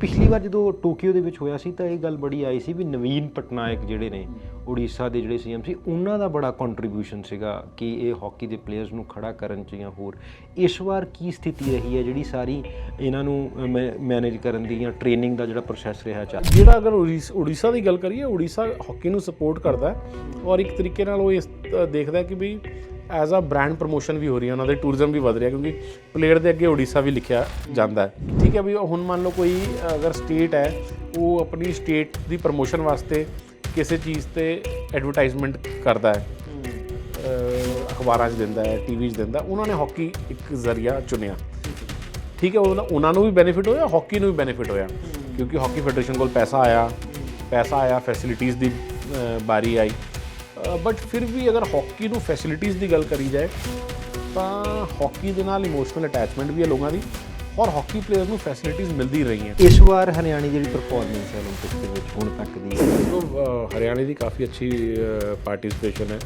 ਪਿਛਲੀ ਵਾਰ ਜਦੋਂ ਟੋਕੀਓ ਦੇ ਵਿੱਚ ਹੋਇਆ ਸੀ ਤਾਂ ਇਹ ਗੱਲ ਬੜੀ ਆਈ ਸੀ ਵੀ ਨਵੀਨ ਪਟਨਾਇਕ ਜਿਹੜੇ ਨੇ, ਉੜੀਸਾ ਦੇ ਜਿਹੜੇ ਸੀਐਮ ਸੀ, ਉਹਨਾਂ ਦਾ ਬੜਾ ਕੰਟਰੀਬਿਊਸ਼ਨ ਸੀਗਾ ਕਿ ਇਹ ਹਾਕੀ ਦੇ ਪਲੇਅਰਸ ਨੂੰ ਖੜਾ ਕਰਨ ਚ ਜਾਂ ਹੋਰ। ਇਸ ਵਾਰ ਕੀ ਸਥਿਤੀ ਰਹੀ ਹੈ ਜਿਹੜੀ ਸਾਰੀ ਇਹਨਾਂ ਨੂੰ ਮੈਨੇਜ ਕਰਨ ਦੀ ਜਾਂ ਟ੍ਰੇਨਿੰਗ ਦਾ ਜਿਹੜਾ ਪ੍ਰੋਸੈਸ ਰਿਹਾ ਚੱਲ ਜਿਹੜਾ ਅਗਰ ਉੜੀਸ- ਉੜੀਸਾ ਦੀ ਗੱਲ ਕਰੀਏ, ਉੜੀਸਾ ਹਾਕੀ ਨੂੰ ਸਪੋਰਟ ਕਰਦਾ ਔਰ ਇੱਕ ਤਰੀਕੇ ਨਾਲ ਉਹ ਇਸ ਦੇਖਦਾ ਕਿ ਵੀ ਐਜ਼ ਅ ਬ੍ਰਾਂਡ ਪ੍ਰੋਮੋਸ਼ਨ ਵੀ ਹੋ ਰਹੀ ਹੈ, ਉਹਨਾਂ ਦੇ ਟੂਰਿਜ਼ਮ ਵੀ ਵਧ ਰਿਹਾ ਕਿਉਂਕਿ ਪਲੇਅਰ ਦੇ ਅੱਗੇ ਉੜੀਸਾ ਵੀ ਲਿਖਿਆ ਜਾਂਦਾ ਹੈ। ਠੀਕ ਹੈ ਵੀ ਹੁਣ ਮੰਨ ਲਓ ਕੋਈ ਅਗਰ ਸਟੇਟ ਹੈ, ਉਹ ਆਪਣੀ ਸਟੇਟ ਦੀ ਪ੍ਰੋਮੋਸ਼ਨ ਵਾਸਤੇ ਕਿਸੇ ਚੀਜ਼ ਤੇ ਐਡਵਰਟਾਈਜ਼ਮੈਂਟ ਕਰਦਾ ਹੈ। ਅਖਬਾਰਾਂ 'ਚ ਦਿੰਦਾ ਹੈ ਟੀਵੀ 'ਚ ਦਿੰਦਾ ਉਹਨਾਂ ਨੇ ਹਾਕੀ ਇੱਕ ਜ਼ਰੀਆ ਚੁਣਿਆ। ਠੀਕ ਹੈ ਉਹਨਾਂ ਨੂੰ ਵੀ ਬੈਨੀਫਿਟ ਹੋਇਆ ਹਾਕੀ ਨੂੰ ਵੀ ਬੈਨੀਫਿਟ ਹੋਇਆ। ਕਿਉਂਕਿ ਹਾਕੀ ਫੈਡਰੇਸ਼ਨ ਕੋਲ ਪੈਸਾ ਆਇਆ ਪੈਸਾ ਆਇਆ ਫੈਸਿਲਿਟੀਆਂ ਦੀ ਬਾਰੀ ਆਈ। ਬਟ ਫਿਰ ਵੀ ਅਗਰ ਹਾਕੀ ਨੂੰ ਫੈਸਿਲਿਟੀਆਂ ਦੀ ਗੱਲ ਕਰੀ ਜਾਏ ਤਾਂ ਹਾਕੀ ਦੇ ਨਾਲ ਇਮੋਸ਼ਨਲ ਅਟੈਚਮੈਂਟ ਵੀ ਹੈ ਲੋਕਾਂ ਦੀ ਔਰ ਹਾਕੀ ਪਲੇਅਰ ਨੂੰ ਫੈਸਿਲਿਟੀਆਂ ਮਿਲਦੀ ਰਹੀਆਂ ਇਸ ਵਾਰ ਹਰਿਆਣੇ ਦੀ ਜਿਹੜੀ ਪਰਫਾਰਮੈਂਸ ਹੈ 올림픽 ਦੇ ਵਿੱਚ ਹੁਣ ਤੱਕ ਦੀ ਦੇਖੋ ਅ, ਹਰਿਆਣੇ ਦੀ ਕਾਫੀ ਅੱਛੀ ਪਾਰਟਿਸਿਪੇਸ਼ਨ ਹੈ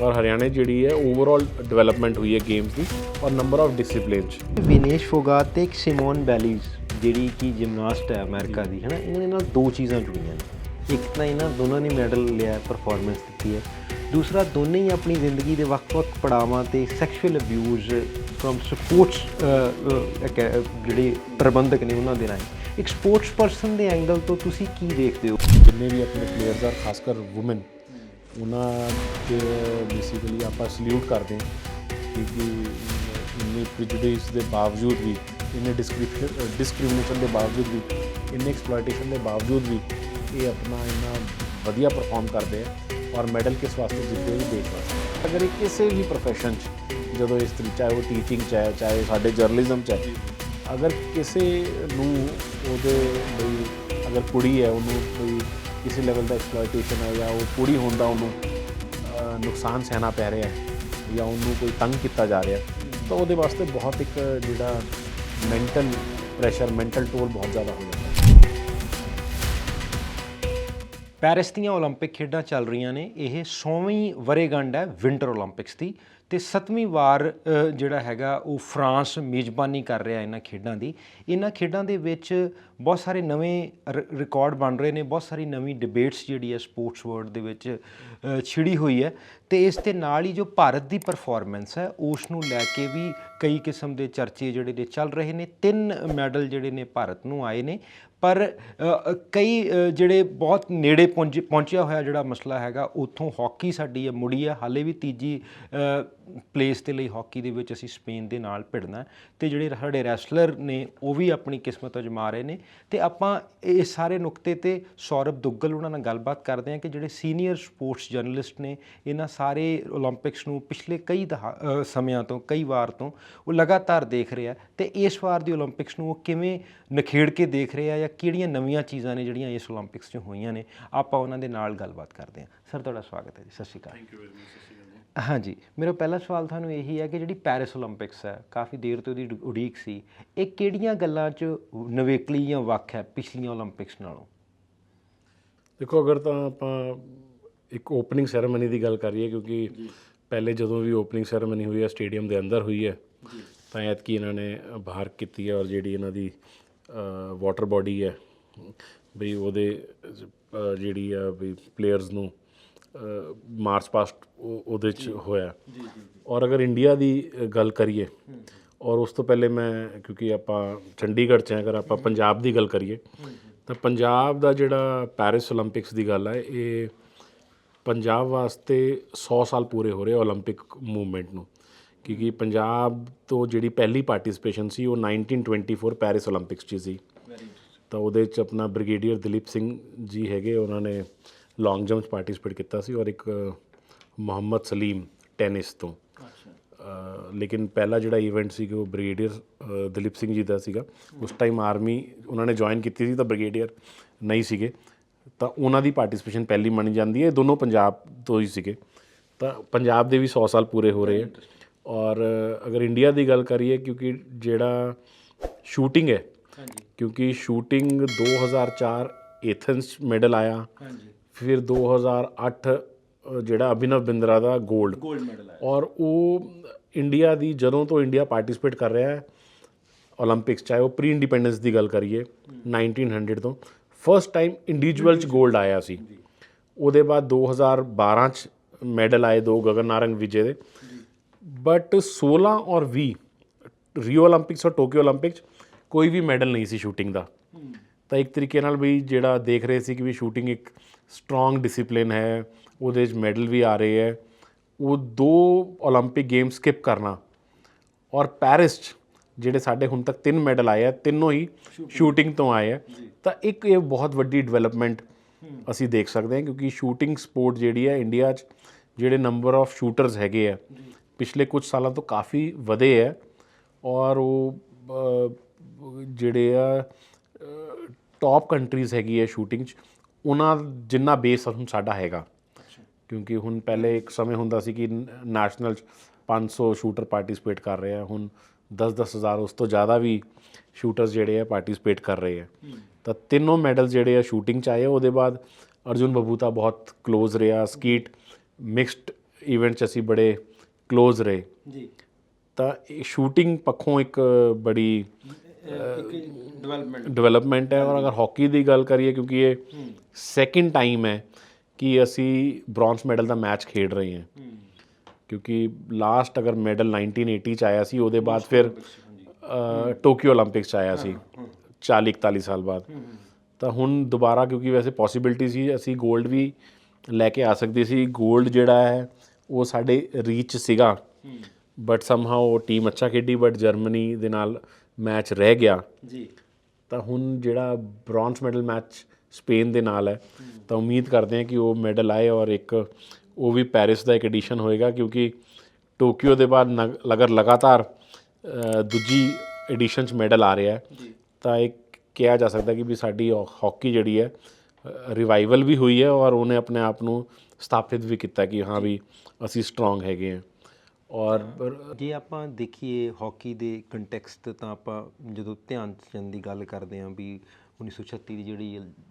ਔਰ ਹਰਿਆਣੇ ਜਿਹੜੀ ਹੈ ਓਵਰਆਲ ਡਿਵੈਲਪਮੈਂਟ ਹੋਈ ਹੈ ਗੇਮਸ ਦੀ ਔਰ number of disciplines Vinesh Phogat ਤੇ ਇੱਕ ਸਿਮੋਨ ਬੈਲੀਜ਼ ਜਿਹੜੀ ਕਿ ਜਿਮਨਾਸਟ ਹੈ ਅਮਰੀਕਾ ਦੀ ਹੈ ਨਾ ਇਹਨਾਂ ਦੇ ਨਾਲ ਦੋ ਚੀਜ਼ਾਂ ਜੁੜੀਆਂ ਨੇ ਇੱਕ ਤਾਂ ਇਹਨਾਂ ਦੋਨਾਂ ਨੇ ਮੈਡਲ ਲਿਆ ਪਰਫਾਰਮੈਂਸ ਦਿੱਤੀ ਹੈ। ਦੂਸਰਾ, ਦੋਨੇ ਹੀ ਆਪਣੀ ਜ਼ਿੰਦਗੀ ਦੇ ਵੱਖ-ਵੱਖ ਪੜਾਵਾਂ ਤੇ ਸੈਕਸ਼ੂਅਲ ਅਬਿਊਜ਼ ਫਰਮ ਸਪੋਰਟਸ ਜਿਹੜੇ ਪ੍ਰਬੰਧਕ ਨੇ ਉਹਨਾਂ ਦੇ ਰਾਹੀਂ। ਇੱਕ ਸਪੋਰਟਸ ਪਰਸਨ ਦੇ ਐਂਗਲ ਤੋਂ ਤੁਸੀਂ ਕੀ ਦੇਖਦੇ ਹੋ? ਜਿੰਨੇ ਵੀ ਆਪਣੇ ਪਲੇਅਰਸ ਆ ਖਾਸ ਕਰ ਔਮਨ ਉਹਨਾਂ ਤੇ ਬੇਸਿਕਲੀ ਆਪਾਂ ਸਲੂਟ ਕਰਦੇ ਹਾਂ ਕਿਉਂਕਿ ਇੰਨੇ ਪ੍ਰੀਜੁਡਿਸ ਦੇ ਬਾਵਜੂਦ ਵੀ, ਇੰਨੇ ਡਿਸਕ੍ਰਿਪਸ਼ਨ ਡਿਸਕ੍ਰਿਮੀਨੇਸ਼ਨ ਦੇ ਬਾਵਜੂਦ ਵੀ, ਇੰਨੇ ਐਕਸਪਲੋਇਟੇਸ਼ਨ ਦੇ ਬਾਵਜੂਦ ਵੀ ਇਹ ਆਪਣਾ ਇੰਨਾ ਵਧੀਆ ਪਰਫਾਰਮ ਕਰਦੇ ਆ ਔਰ ਮੈਡਲ ਕਿਸ ਵਾਸਤੇ ਜਿੱਤੇ ਵੀ ਦੇਸ਼ ਵਾਸਤੇ ਅਗਰ ਇਹ ਕਿਸੇ ਵੀ ਪ੍ਰੋਫੈਸ਼ਨ 'ਚ ਜਦੋਂ ਇਸ ਤਰੀਕੇ ਚਾਹੇ ਉਹ ਟੀਚਿੰਗ 'ਚ ਹੈ, ਚਾਹੇ ਸਾਡੇ ਜਰਨਲਿਜ਼ਮ 'ਚ ਹੈ, ਅਗਰ ਕਿਸੇ ਨੂੰ ਉਹਦੇ ਲਈ ਅਗਰ ਕੁੜੀ ਹੈ, ਉਹਨੂੰ ਕੋਈ ਕਿਸੇ ਲੈਵਲ ਦਾ ਐਕਸਪਲੋਇਟੇਸ਼ਨ ਹੈ ਜਾਂ ਉਹ ਕੁੜੀ ਹੁੰਦਾ ਉਹਨੂੰ ਨੁਕਸਾਨ ਸਹਿਣਾ ਪੈ ਰਿਹਾ ਹੈ ਜਾਂ ਉਹਨੂੰ ਕੋਈ ਤੰਗ ਕੀਤਾ ਜਾ ਰਿਹਾ, ਤਾਂ ਉਹਦੇ ਵਾਸਤੇ ਬਹੁਤ ਇੱਕ ਜਿਹੜਾ ਮੈਂਟਲ ਪ੍ਰੈਸ਼ਰ ਮੈਂਟਲ ਟੋਲ ਬਹੁਤ ਜ਼ਿਆਦਾ ਹੋ। ਜਾਂਦਾ ਪੈਰਿਸ ਦੀਆਂ 올림픽 ਖੇਡਾਂ ਚੱਲ ਰਹੀਆਂ ਨੇ। ਇਹ 100ਵੀਂ ਵਰੇਗੰਢ ਹੈ, ਵਿੰਟਰ 올림픽ਸ ਦੀ। ਤੇ 7ਵੀਂ ਵਾਰ ਜਿਹੜਾ ਹੈਗਾ, ਉਹ ਫਰਾਂਸ ਮੇਜ਼ਬਾਨੀ ਕਰ ਰਿਹਾ ਇਹਨਾਂ ਖੇਡਾਂ ਦੀ। ਇਹਨਾਂ ਖੇਡਾਂ ਦੇ ਵਿੱਚ ਬਹੁਤ ਸਾਰੇ ਨਵੇਂ ਰ- ਰਿਕਾਰਡ ਬਣ ਰਹੇ ਨੇ, ਬਹੁਤ ਸਾਰੀ ਨਵੀਂ ਡਿਬੇਟਸ ਜਿਹੜੀ ਹੈ ਸਪੋਰਟਸ ਵਰਲਡ ਦੇ ਵਿੱਚ ਛਿੜੀ ਹੋਈ ਹੈ। ਤੇ ਇਸ ਦੇ ਨਾਲ ਹੀ ਜੋ ਭਾਰਤ ਦੀ ਪਰਫਾਰਮੈਂਸ ਹੈ ਉਸ ਨੂੰ ਲੈ ਕੇ ਵੀ ਕਈ ਕਿਸਮ ਦੇ ਚਰਚੇ ਜਿਹੜੇ ਨੇ ਚੱਲ ਰਹੇ ਨੇ। ਤਿੰਨ ਮੈਡਲ ਜਿਹੜੇ ਨੇ ਭਾਰਤ ਨੂੰ ਆਏ ਨੇ। ਪਰ ਕਈ ਜਿਹੜੇ ਬਹੁਤ ਨੇੜੇ ਪਹੁੰਚ ਪਹੁੰਚਿਆ ਹੋਇਆ ਜਿਹੜਾ ਮਸਲਾ ਹੈਗਾ, ਉਥੋਂ ਹਾਕੀ ਸਾਡੀ ਹੈ, ਮੁੜੀ ਹੈ। ਹਾਲੇ ਵੀ ਤੀਜੀ ਪਲੇਸ ਦੇ ਲਈ ਹਾਕੀ ਦੇ ਵਿੱਚ ਅਸੀਂ ਸਪੇਨ ਦੇ ਨਾਲ ਭਿੜਨਾ ਤੇ ਜਿਹੜੇ ਸਾਡੇ ਰੈਸਲਰ ਨੇ, ਉਹ ਵੀ ਆਪਣੀ ਕਿਸਮਤ ਅਜਮਾ ਰਹੇ ਨੇ ਤੇ ਆਪਾਂ ਇਹ ਸਾਰੇ ਨੁਕਤੇ ਤੇ ਸੌਰਭ ਦੁੱਗਲ ਉਹਨਾਂ ਨਾਲ ਗੱਲਬਾਤ ਕਰਦੇ ਹਾਂ ਕਿ ਜਿਹੜੇ ਸੀਨੀਅਰ ਸਪੋਰਟਸ ਜਰਨਲਿਸਟ ਨੇ, ਇਹਨਾਂ ਸਾਰੇ 올림픽ਸ ਨੂੰ ਪਿਛਲੇ ਕਈ ਸਮਿਆਂ ਤੋਂ, ਕਈ ਵਾਰ ਤੋਂ ਉਹ ਲਗਾਤਾਰ ਦੇਖ ਰਿਹਾ ਤੇ ਇਸ ਵਾਰ ਦੀ 올림픽ਸ ਨੂੰ ਉਹ ਕਿਵੇਂ ਨਖੇੜ ਕੇ ਦੇਖ ਰਿਹਾ ਜਾਂ ਕਿਹੜੀਆਂ ਨਵੀਆਂ ਚੀਜ਼ਾਂ ਨੇ ਜਿਹੜੀਆਂ ਇਸ 올림픽ਸ 'ਚ ਹੋਈਆਂ ਨੇ, ਆਪਾਂ ਉਹਨਾਂ ਦੇ ਨਾਲ ਗੱਲਬਾਤ ਕਰਦੇ ਹਾਂ। ਸਰ, ਤੁਹਾਡਾ ਸਵਾਗਤ ਹੈ ਜੀ। ਸਤਿ ਸ਼੍ਰੀ ਅਕਾਲ। ਥੈਂਕ ਯੂ ਵੈਰੀ ਮਚ ਸਤਿ ਸ਼੍ਰੀ ਅਕਾਲ। ਹਾਂਜੀ ਮੇਰਾ ਪਹਿਲਾ ਸਵਾਲ ਤੁਹਾਨੂੰ ਇਹੀ ਹੈ ਕਿ ਜਿਹੜੀ ਪੈਰਿਸ 올림픽ਸ ਹੈ ਕਾਫੀ ਦੇਰ ਤੋਂ ਉਹਦੀ ਉਡੀਕ ਸੀ ਇਹ ਕਿਹੜੀਆਂ ਗੱਲਾਂ 'ਚ ਨਵੇਕਲੀ ਜਾਂ ਵੱਖ ਹੈ ਪਿਛਲੀਆਂ 올림픽ਸ ਨਾਲੋਂ? ਦੇਖੋ ਅਗਰ ਤਾਂ ਆਪਾਂ ਇੱਕ ਓਪਨਿੰਗ ਸੈਰੇਮਨੀ ਦੀ ਗੱਲ ਕਰੀਏ ਕਿਉਂਕਿ ਪਹਿਲੇ ਜਦੋਂ ਵੀ ਓਪਨਿੰਗ ਸੈਰੇਮਨੀ ਹੋਈ ਹੈ ਸਟੇਡੀਅਮ ਦੇ ਅੰਦਰ ਹੋਈ ਹੈ ਤਾਂ ਐਤਕੀ ਇਹਨਾਂ ਨੇ ਬਾਹਰ ਕੀਤੀ ਹੈ ਔਰ ਜਿਹੜੀ ਇਹਨਾਂ ਦੀ ਵਾਟਰ ਬਾਡੀ ਹੈ ਵੀ ਉਹਦੇ ਜਿਹੜੀ ਆ ਵੀ ਪਲੇਅਰਸ ਨੂੰ ਮਾਰਚ ਪਾਸਟ ਉਹਦੇ ਚ ਹੋਇਆ। ਜੀ ਜੀ ਔਰ ਅਗਰ ਇੰਡੀਆ ਦੀ ਗੱਲ ਕਰੀਏ ਔਰ ਉਸ ਤੋਂ ਪਹਿਲੇ ਮੈਂ ਕਿਉਂਕਿ ਆਪਾਂ ਚੰਡੀਗੜ੍ਹ 'ਚ ਹਾਂ ਅਗਰ ਆਪਾਂ ਪੰਜਾਬ ਦੀ ਗੱਲ ਕਰੀਏ ਤਾਂ ਪੰਜਾਬ ਦਾ ਜਿਹੜਾ ਪੈਰਿਸ 올림픽ਸ ਦੀ ਗੱਲ ਹੈ ਇਹ ਪੰਜਾਬ ਵਾਸਤੇ 100 ਸਾਲ ਪੂਰੇ ਹੋ ਰਹੇ 올림픽 ਮੂਵਮੈਂਟ ਨੂੰ। ਕਿਉਂਕਿ ਪੰਜਾਬ ਤੋਂ ਜਿਹੜੀ ਪਹਿਲੀ ਪਾਰਟਿਸਿਪੇਸ਼ਨ ਸੀ ਉਹ 1924 ਪੈਰਿਸ 올림픽ਸ। 'ਚ ਸੀ ਤਾਂ ਉਹਦੇ 'ਚ ਆਪਣਾ ਬ੍ਰਿਗੇਡੀਅਰ ਦਲੀਪ ਸਿੰਘ ਜੀ ਹੈਗੇ ਉਹਨਾਂ ਨੇ ਲੌਂਗ ਜੰਪ 'ਚ ਪਾਰਟਿਸਿਪੇਟ ਕੀਤਾ ਸੀ ਔਰ ਇੱਕ ਮੁਹੰਮਦ ਸਲੀਮ ਟੈਨਿਸ ਤੋਂ। ਲੇਕਿਨ ਪਹਿਲਾ ਜਿਹੜਾ ਇਵੈਂਟ ਸੀ ਕਿ ਉਹ ਬ੍ਰਿਗੇਡੀਅਰ ਦਲੀਪ ਸਿੰਘ ਜੀ ਦਾ ਸੀਗਾ। ਉਸ ਟਾਈਮ ਆਰਮੀ ਉਹਨਾਂ ਨੇ ਜੁਆਇਨ ਕੀਤੀ ਸੀ ਤਾਂ ਬ੍ਰਿਗੇਡੀਅਰ ਨਹੀਂ ਸੀਗੇ। ਤਾਂ ਉਹਨਾਂ ਦੀ ਪਾਰਟਿਸਿਪੇਸ਼ਨ ਪਹਿਲੀ ਮੰਨੀ ਜਾਂਦੀ ਹੈ। ਇਹ ਦੋਨੋਂ ਪੰਜਾਬ ਤੋਂ ਹੀ ਸੀਗੇ। ਤਾਂ ਪੰਜਾਬ ਦੇ ਵੀ 100 ਸਾਲ ਪੂਰੇ ਹੋ ਰਹੇ ਆ। ਔਰ ਅਗਰ ਇੰਡੀਆ ਦੀ ਗੱਲ ਕਰੀਏ ਕਿਉਂਕਿ ਜਿਹੜਾ ਸ਼ੂਟਿੰਗ ਹੈ ਕਿਉਂਕਿ ਸ਼ੂਟਿੰਗ 2004 ਐਥਨਸ ਮੈਡਲ ਆਇਆ। ਫਿਰ 2008 ਜਿਹੜਾ ਅਭਿਨਵ ਬਿੰਦਰਾ ਦਾ 골ਡ ਮੈਡਲ ਔਰ ਉਹ ਇੰਡੀਆ ਦੀ ਜਦੋਂ ਤੋਂ ਇੰਡੀਆ ਪਾਰਟਿਸਿਪੇਟ ਕਰ ਰਿਹਾ ਹੈ 올림픽ਸ ਚਾਹੇ ਉਹ ਪ੍ਰੀ ਇੰਡੀਪੈਂਡੈਂਸ ਦੀ ਗੱਲ ਕਰੀਏ 1900 ਤੋਂ ਫਰਸਟ ਟਾਈਮ ਇੰਡੀਵਿਜੂਅਲ ਚ 골ਡ ਆਇਆ ਸੀ। ਉਹਦੇ ਬਾਅਦ 2012 ਚ ਮੈਡਲ ਆਏ ਦੋ ਗਗਨ ਨਾਰੰਗ ਵਿਜੇ ਦੇ। ਬਟ 16 ਔਰ 20 ਰੀਓ 올림픽ਸ ਔਰ ਟੋਕੀਓ 올림픽ਸ ਕੋਈ ਵੀ ਮੈਡਲ ਨਹੀਂ ਸੀ ਸ਼ੂਟਿੰਗ ਦਾ। ਤਾਂ ਇੱਕ ਤਰੀਕੇ ਨਾਲ ਵੀ ਜਿਹੜਾ ਦੇਖ ਰਹੇ ਸੀ ਕਿ ਵੀ ਸ਼ੂਟਿੰਗ ਇੱਕ ਸਟਰੋਂਗ ਡਿਸਪਲਿਨ ਹੈ ਉਹਦੇ ਵਿੱਚ ਮੈਡਲ ਵੀ ਆ ਰਹੇ ਹੈ ਉਹ ਦੋ 올림픽 ਗੇਮ ਸਕਿਪ ਕਰਨਾ ਔਰ ਪੈਰਿਸ 'ਚ ਜਿਹੜੇ ਸਾਡੇ ਹੁਣ ਤੱਕ ਤਿੰਨ ਮੈਡਲ ਆਏ ਆ ਤਿੰਨੋਂ ਹੀ ਸ਼ੂਟਿੰਗ ਤੋਂ ਆਏ ਆ ਤਾਂ ਇੱਕ ਇਹ ਬਹੁਤ ਵੱਡੀ ਡਿਵੈਲਪਮੈਂਟ ਅਸੀਂ ਦੇਖ ਸਕਦੇ ਹਾਂ ਕਿਉਂਕਿ ਸ਼ੂਟਿੰਗ ਸਪੋਰਟ ਜਿਹੜੀ ਹੈ ਇੰਡੀਆ 'ਚ ਜਿਹੜੇ ਨੰਬਰ ਆਫ ਸ਼ੂਟਰਸ ਹੈਗੇ ਆ ਪਿਛਲੇ ਕੁਝ ਸਾਲਾਂ ਤੋਂ ਕਾਫੀ ਵਧੇ ਹੈ ਔਰ ਉਹ ਅਹ, ਜਿਹੜੇ ਆ ਟੌਪ ਕੰਟਰੀਜ਼ ਹੈਗੀ ਹੈ ਸ਼ੂਟਿੰਗ 'ਚ ਉਹਨਾਂ ਜਿੰਨਾ ਬੇਸ ਹੁਣ ਸਾਡਾ ਹੈਗਾ। ਕਿਉਂਕਿ ਹੁਣ ਪਹਿਲੇ ਇੱਕ ਸਮੇਂ ਹੁੰਦਾ ਸੀ ਕਿ ਨੈਸ਼ਨਲ 'ਚ 500 ਸ਼ੂਟਰ ਪਾਰਟਿਸਿਪੇਟ ਕਰ ਰਹੇ ਆ ਹੁਣ 10-10000 ਉਸ ਤੋਂ ਜ਼ਿਆਦਾ ਵੀ ਸ਼ੂਟਰਸ ਜਿਹੜੇ ਆ ਪਾਰਟਿਸਿਪੇਟ ਕਰ ਰਹੇ ਆ। ਤਾਂ ਤਿੰਨੋਂ ਮੈਡਲ ਜਿਹੜੇ ਆ ਸ਼ੂਟਿੰਗ 'ਚ ਆਏ ਉਹਦੇ ਬਾਅਦ ਅਰਜੁਨ ਬਬੂਤਾ ਬਹੁਤ ਕਲੋਜ਼ ਰਿਹਾ ਸਕੀਟ ਮਿਕਸਡ ਇਵੈਂਟ 'ਚ ਅਸੀਂ ਬੜੇ ਕਲੋਜ਼ ਰਹੇ। ਜੀ। ਤਾਂ ਇਹ ਸ਼ੂਟਿੰਗ ਪੱਖੋਂ ਇੱਕ ਬੜੀ ਡਿਵੈਲਪਮੈਂਟ ਡਿਵੈਲਪਮੈਂਟ ਹੈ ਔਰ ਅਗਰ ਹਾਕੀ ਦੀ ਗੱਲ ਕਰੀਏ ਕਿਉਂਕਿ ਇਹ ਸੈਕਿੰਡ ਟਾਈਮ ਹੈ ਕਿ ਅਸੀਂ ਬ੍ਰੌਂਜ਼ ਮੈਡਲ ਦਾ ਮੈਚ ਖੇਡ ਰਹੇ ਹਾਂ। ਕਿਉਂਕਿ ਲਾਸਟ ਅਗਰ ਮੈਡਲ 1980 ਚ ਆਇਆ ਸੀ ਉਹਦੇ ਬਾਅਦ ਫਿਰ ਟੋਕੀਓ 올림픽ਸ ਚ ਆਇਆ ਸੀ 40 41 ਸਾਲ ਬਾਅਦ। ਤਾਂ ਹੁਣ ਦੁਬਾਰਾ ਕਿਉਂਕਿ ਵੈਸੇ ਪੋਸਿਬਿਲਿਟੀ ਸੀ ਅਸੀਂ 골ਡ ਵੀ ਲੈ ਕੇ ਆ ਸਕਦੇ ਸੀ। 골ਡ ਜਿਹੜਾ ਹੈ ਉਹ ਸਾਡੇ ਰੀਚ ਸੀਗਾ। ਬਟ ਸਮਹਾਉ ਟੀਮ ਅੱਛਾ ਖੇਡੀ ਬਟ ਜਰਮਨੀ ਦੇ ਨਾਲ ਮੈਚ ਰਹਿ ਗਿਆ ਜੀ। ਤਾਂ ਹੁਣ ਜਿਹੜਾ ਬ੍ਰੌਂਜ਼ ਮੈਡਲ ਮੈਚ ਸਪੇਨ ਦੇ ਨਾਲ ਹੈ ਤਾਂ ਉਮੀਦ ਕਰਦੇ ਹਾਂ ਕਿ ਉਹ ਮੈਡਲ ਆਏ ਔਰ ਇੱਕ ਉਹ ਵੀ ਪੈਰਿਸ ਦਾ ਇੱਕ ਐਡੀਸ਼ਨ ਹੋਏਗਾ ਕਿਉਂਕਿ ਟੋਕੀਓ ਦੇ ਬਾਅਦ ਅਗਰ ਲਗਾਤਾਰ ਦੂਜੀ ਐਡੀਸ਼ਨ ਚ ਮੈਡਲ ਆ ਰਿਹਾ ਹੈ। ਤਾਂ ਇੱਕ ਕਿਹਾ ਜਾ ਸਕਦਾ ਕਿ ਵੀ ਸਾਡੀ ਹਾਕੀ ਜਿਹੜੀ ਹੈ ਰਿਵਾਈਵਲ ਵੀ ਹੋਈ ਹੈ ਔਰ ਉਹਨੇ ਆਪਣੇ ਆਪ ਨੂੰ ਸਥਾਪਿਤ ਵੀ ਕੀਤਾ ਕਿ ਹਾਂ ਵੀ ਅਸੀਂ ਸਟਰੋਂਗ ਹੈਗੇ ਹਾਂ। ਔਰ ਜੇ ਆਪਾਂ ਦੇਖੀਏ ਹਾਕੀ ਦੇ ਕੰਟੈਕਸਟ ਤਾਂ ਆਪਾਂ ਜਦੋਂ ਧਿਆਨ ਚੰਦ ਦੀ ਗੱਲ ਕਰਦੇ ਹਾਂ ਵੀ 1936 ਦੀ ਜਿਹੜੀ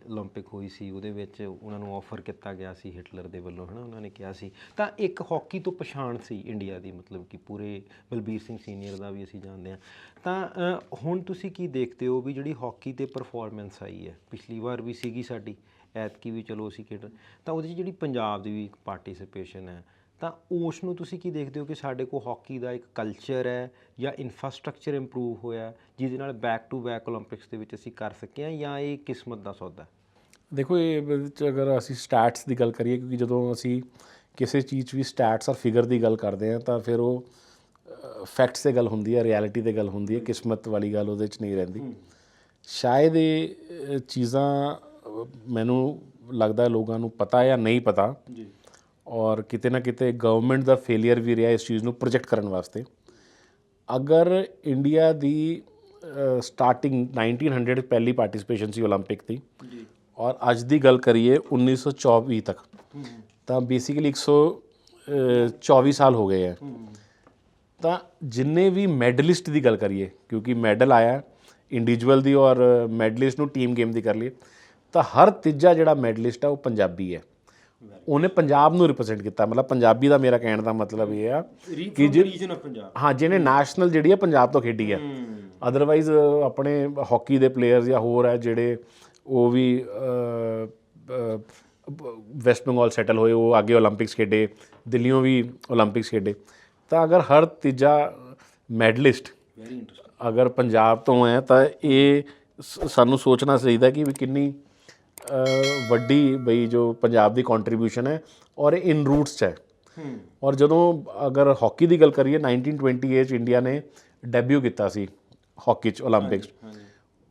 올림픽 ਹੋਈ ਸੀ ਉਹਦੇ ਵਿੱਚ ਉਹਨਾਂ ਨੂੰ ਆਫਰ ਕੀਤਾ ਗਿਆ ਸੀ ਹਿਟਲਰ ਦੇ ਵੱਲੋਂ ਹਨਾ ਉਹਨਾਂ ਨੇ ਕਿਹਾ ਸੀ ਤਾਂ ਇੱਕ ਹਾਕੀ ਤੋਂ ਪਛਾਣ ਸੀ ਇੰਡੀਆ ਦੀ ਮਤਲਬ ਕਿ ਪੂਰੇ ਬਲਬੀਰ ਸਿੰਘ ਸੀਨੀਅਰ ਦਾ ਵੀ ਅਸੀਂ ਜਾਣਦੇ ਹਾਂ ਤਾਂ ਅ, ਹੁਣ ਤੁਸੀਂ ਕੀ ਦੇਖਦੇ ਹੋ ਵੀ ਜਿਹੜੀ ਹਾਕੀ ਤੇ ਪਰਫਾਰਮੈਂਸ ਆਈ ਹੈ ਪਿਛਲੀ ਵਾਰ ਵੀ ਸੀਗੀ ਸਾਡੀ ਐਤਕੀ ਵੀ ਚਲੋ ਅਸੀਂ ਖੇਡ ਤਾਂ ਉਹਦੇ 'ਚ ਜਿਹੜੀ ਪੰਜਾਬ ਦੀ ਵੀ ਪਾਰਟਿਸਿਪੇਸ਼ਨ ਹੈ ਤਾਂ ਉਸ ਨੂੰ ਤੁਸੀਂ ਕੀ ਦੇਖਦੇ ਹੋ ਕਿ ਸਾਡੇ ਕੋਲ ਹਾਕੀ ਦਾ ਇੱਕ ਕਲਚਰ ਹੈ ਜਾਂ ਇਨਫਰਾਸਟ੍ਰਕਚਰ ਇੰਪਰੂਵ ਹੋਇਆ ਜਿਹਦੇ ਨਾਲ ਬੈਕ ਟੂ ਬੈਕ 올림픽ਸ ਦੇ ਵਿੱਚ ਅਸੀਂ ਕਰ ਸਕੇ ਹਾਂ ਜਾਂ ਇਹ ਕਿਸਮਤ ਦਾ ਸੌਦਾ ਦੇਖੋ ਇਹ ਵਿੱਚ ਅਗਰ ਅਸੀਂ ਸਟੈਟਸ ਦੀ ਗੱਲ ਕਰੀਏ ਕਿਉਂਕਿ ਜਦੋਂ ਅਸੀਂ ਕਿਸੇ ਚੀਜ਼ ਵੀ ਸਟੈਟਸ ਆਰ ਫਿਗਰ ਦੀ ਗੱਲ ਕਰਦੇ ਹਾਂ ਤਾਂ ਫਿਰ ਉਹ ਫੈਕਟਸ ਤੇ ਗੱਲ ਹੁੰਦੀ ਹੈ ਰਿਐਲਿਟੀ ਤੇ ਗੱਲ ਹੁੰਦੀ ਹੈ ਕਿਸਮਤ ਵਾਲੀ ਗੱਲ ਉਹਦੇ ਵਿੱਚ ਨਹੀਂ ਰਹਿੰਦੀ। ਸ਼ਾਇਦ ਇਹ ਚੀਜ਼ਾਂ ਮੈਨੂੰ ਲੱਗਦਾ ਲੋਕਾਂ ਨੂੰ ਪਤਾ ਜਾਂ ਨਹੀਂ ਪਤਾ ਜੀ। ਔਰ ਕਿਤੇ ਨਾ ਕਿਤੇ ਗਵਰਨਮੈਂਟ ਦਾ ਫੇਲਿਅਰ ਵੀ ਰਿਹਾ ਇਸ ਚੀਜ਼ ਨੂੰ ਪ੍ਰੋਜੈਕਟ ਕਰਨ ਵਾਸਤੇ ਅਗਰ ਇੰਡੀਆ ਦੀ ਸਟਾਰਟਿੰਗ 1900 'ਚ ਪਹਿਲੀ ਪਾਰਟਿਸਿਪੇਸ਼ਨ ਸੀ 올림픽 ਦੀ ਜੀ ਔਰ ਅੱਜ ਦੀ ਗੱਲ ਕਰੀਏ 1924 ਤੱਕ ਤਾਂ ਬੇਸਿਕਲੀ 124 ਸਾਲ ਹੋ ਗਏ ਹੈ ਤਾਂ ਜਿੰਨੇ ਵੀ ਮੈਡਲਿਸਟ ਦੀ ਗੱਲ ਕਰੀਏ ਕਿਉਂਕਿ ਮੈਡਲ ਆਇਆ ਇੰਡੀਵਿਜੂਅਲ ਦੀ ਔਰ ਮੈਡਲਿਸਟ ਨੂੰ ਟੀਮ ਗੇਮ ਦੀ ਕਰ ਲਈ ਤਾਂ ਹਰ ਤੀਜਾ ਜਿਹੜਾ ਮੈਡਲਿਸਟ ਆ ਉਹ ਪੰਜਾਬੀ ਹੈ ਉਹਨੇ ਪੰਜਾਬ ਨੂੰ ਰਿਪਰੈਜ਼ੈਂਟ ਕੀਤਾ। ਮਤਲਬ ਪੰਜਾਬੀ ਦਾ ਮੇਰਾ ਕਹਿਣ ਦਾ ਮਤਲਬ ਇਹ ਆ ਕਿ ਜੇ ਰੀਜਨ ਆਫ ਪੰਜਾਬ। ਹਾਂ ਜਿਹਨੇ ਨੈਸ਼ਨਲ ਜਿਹੜੀ ਆ ਪੰਜਾਬ ਤੋਂ ਖੇਡੀ ਆ। ਅਦਰਵਾਈਜ਼ ਆਪਣੇ ਹਾਕੀ ਦੇ ਪਲੇਅਰਸ ਜਾਂ ਹੋਰ ਆ ਜਿਹੜੇ ਉਹ ਵੀ ਵੈਸਟ ਬੰਗਾਲ ਸੈਟਲ ਹੋਏ ਉਹ ਅੱਗੇ 올림픽ਸ ਖੇਡੇ ਦਿੱਲੀੋਂ ਵੀ 올림픽ਸ ਖੇਡੇ। ਤਾਂ ਅਗਰ ਹਰ ਤੀਜਾ ਮੈਡਲਿਸਟ ਅਗਰ ਪੰਜਾਬ ਤੋਂ ਹੈ ਤਾਂ ਇਹ ਸਾਨੂੰ ਸੋਚਣਾ ਚਾਹੀਦਾ ਕਿ ਵੀ ਕਿੰਨੀ ਵੱਡੀ ਬਈ ਜੋ ਪੰਜਾਬ ਦੀ ਕੰਟਰੀਬਿਊਸ਼ਨ ਹੈ ਔਰ ਇਹ ਇਨ ਰੂਟਸ 'ਚ ਹੈ। ਔਰ ਜਦੋਂ ਅਗਰ ਹਾਕੀ ਦੀ ਗੱਲ ਕਰੀਏ 1928 ਚ ਇੰਡੀਆ ਨੇ ਡੈਬਿਊ ਕੀਤਾ ਸੀ ਹਾਕੀ 'ਚ 올림픽ਸ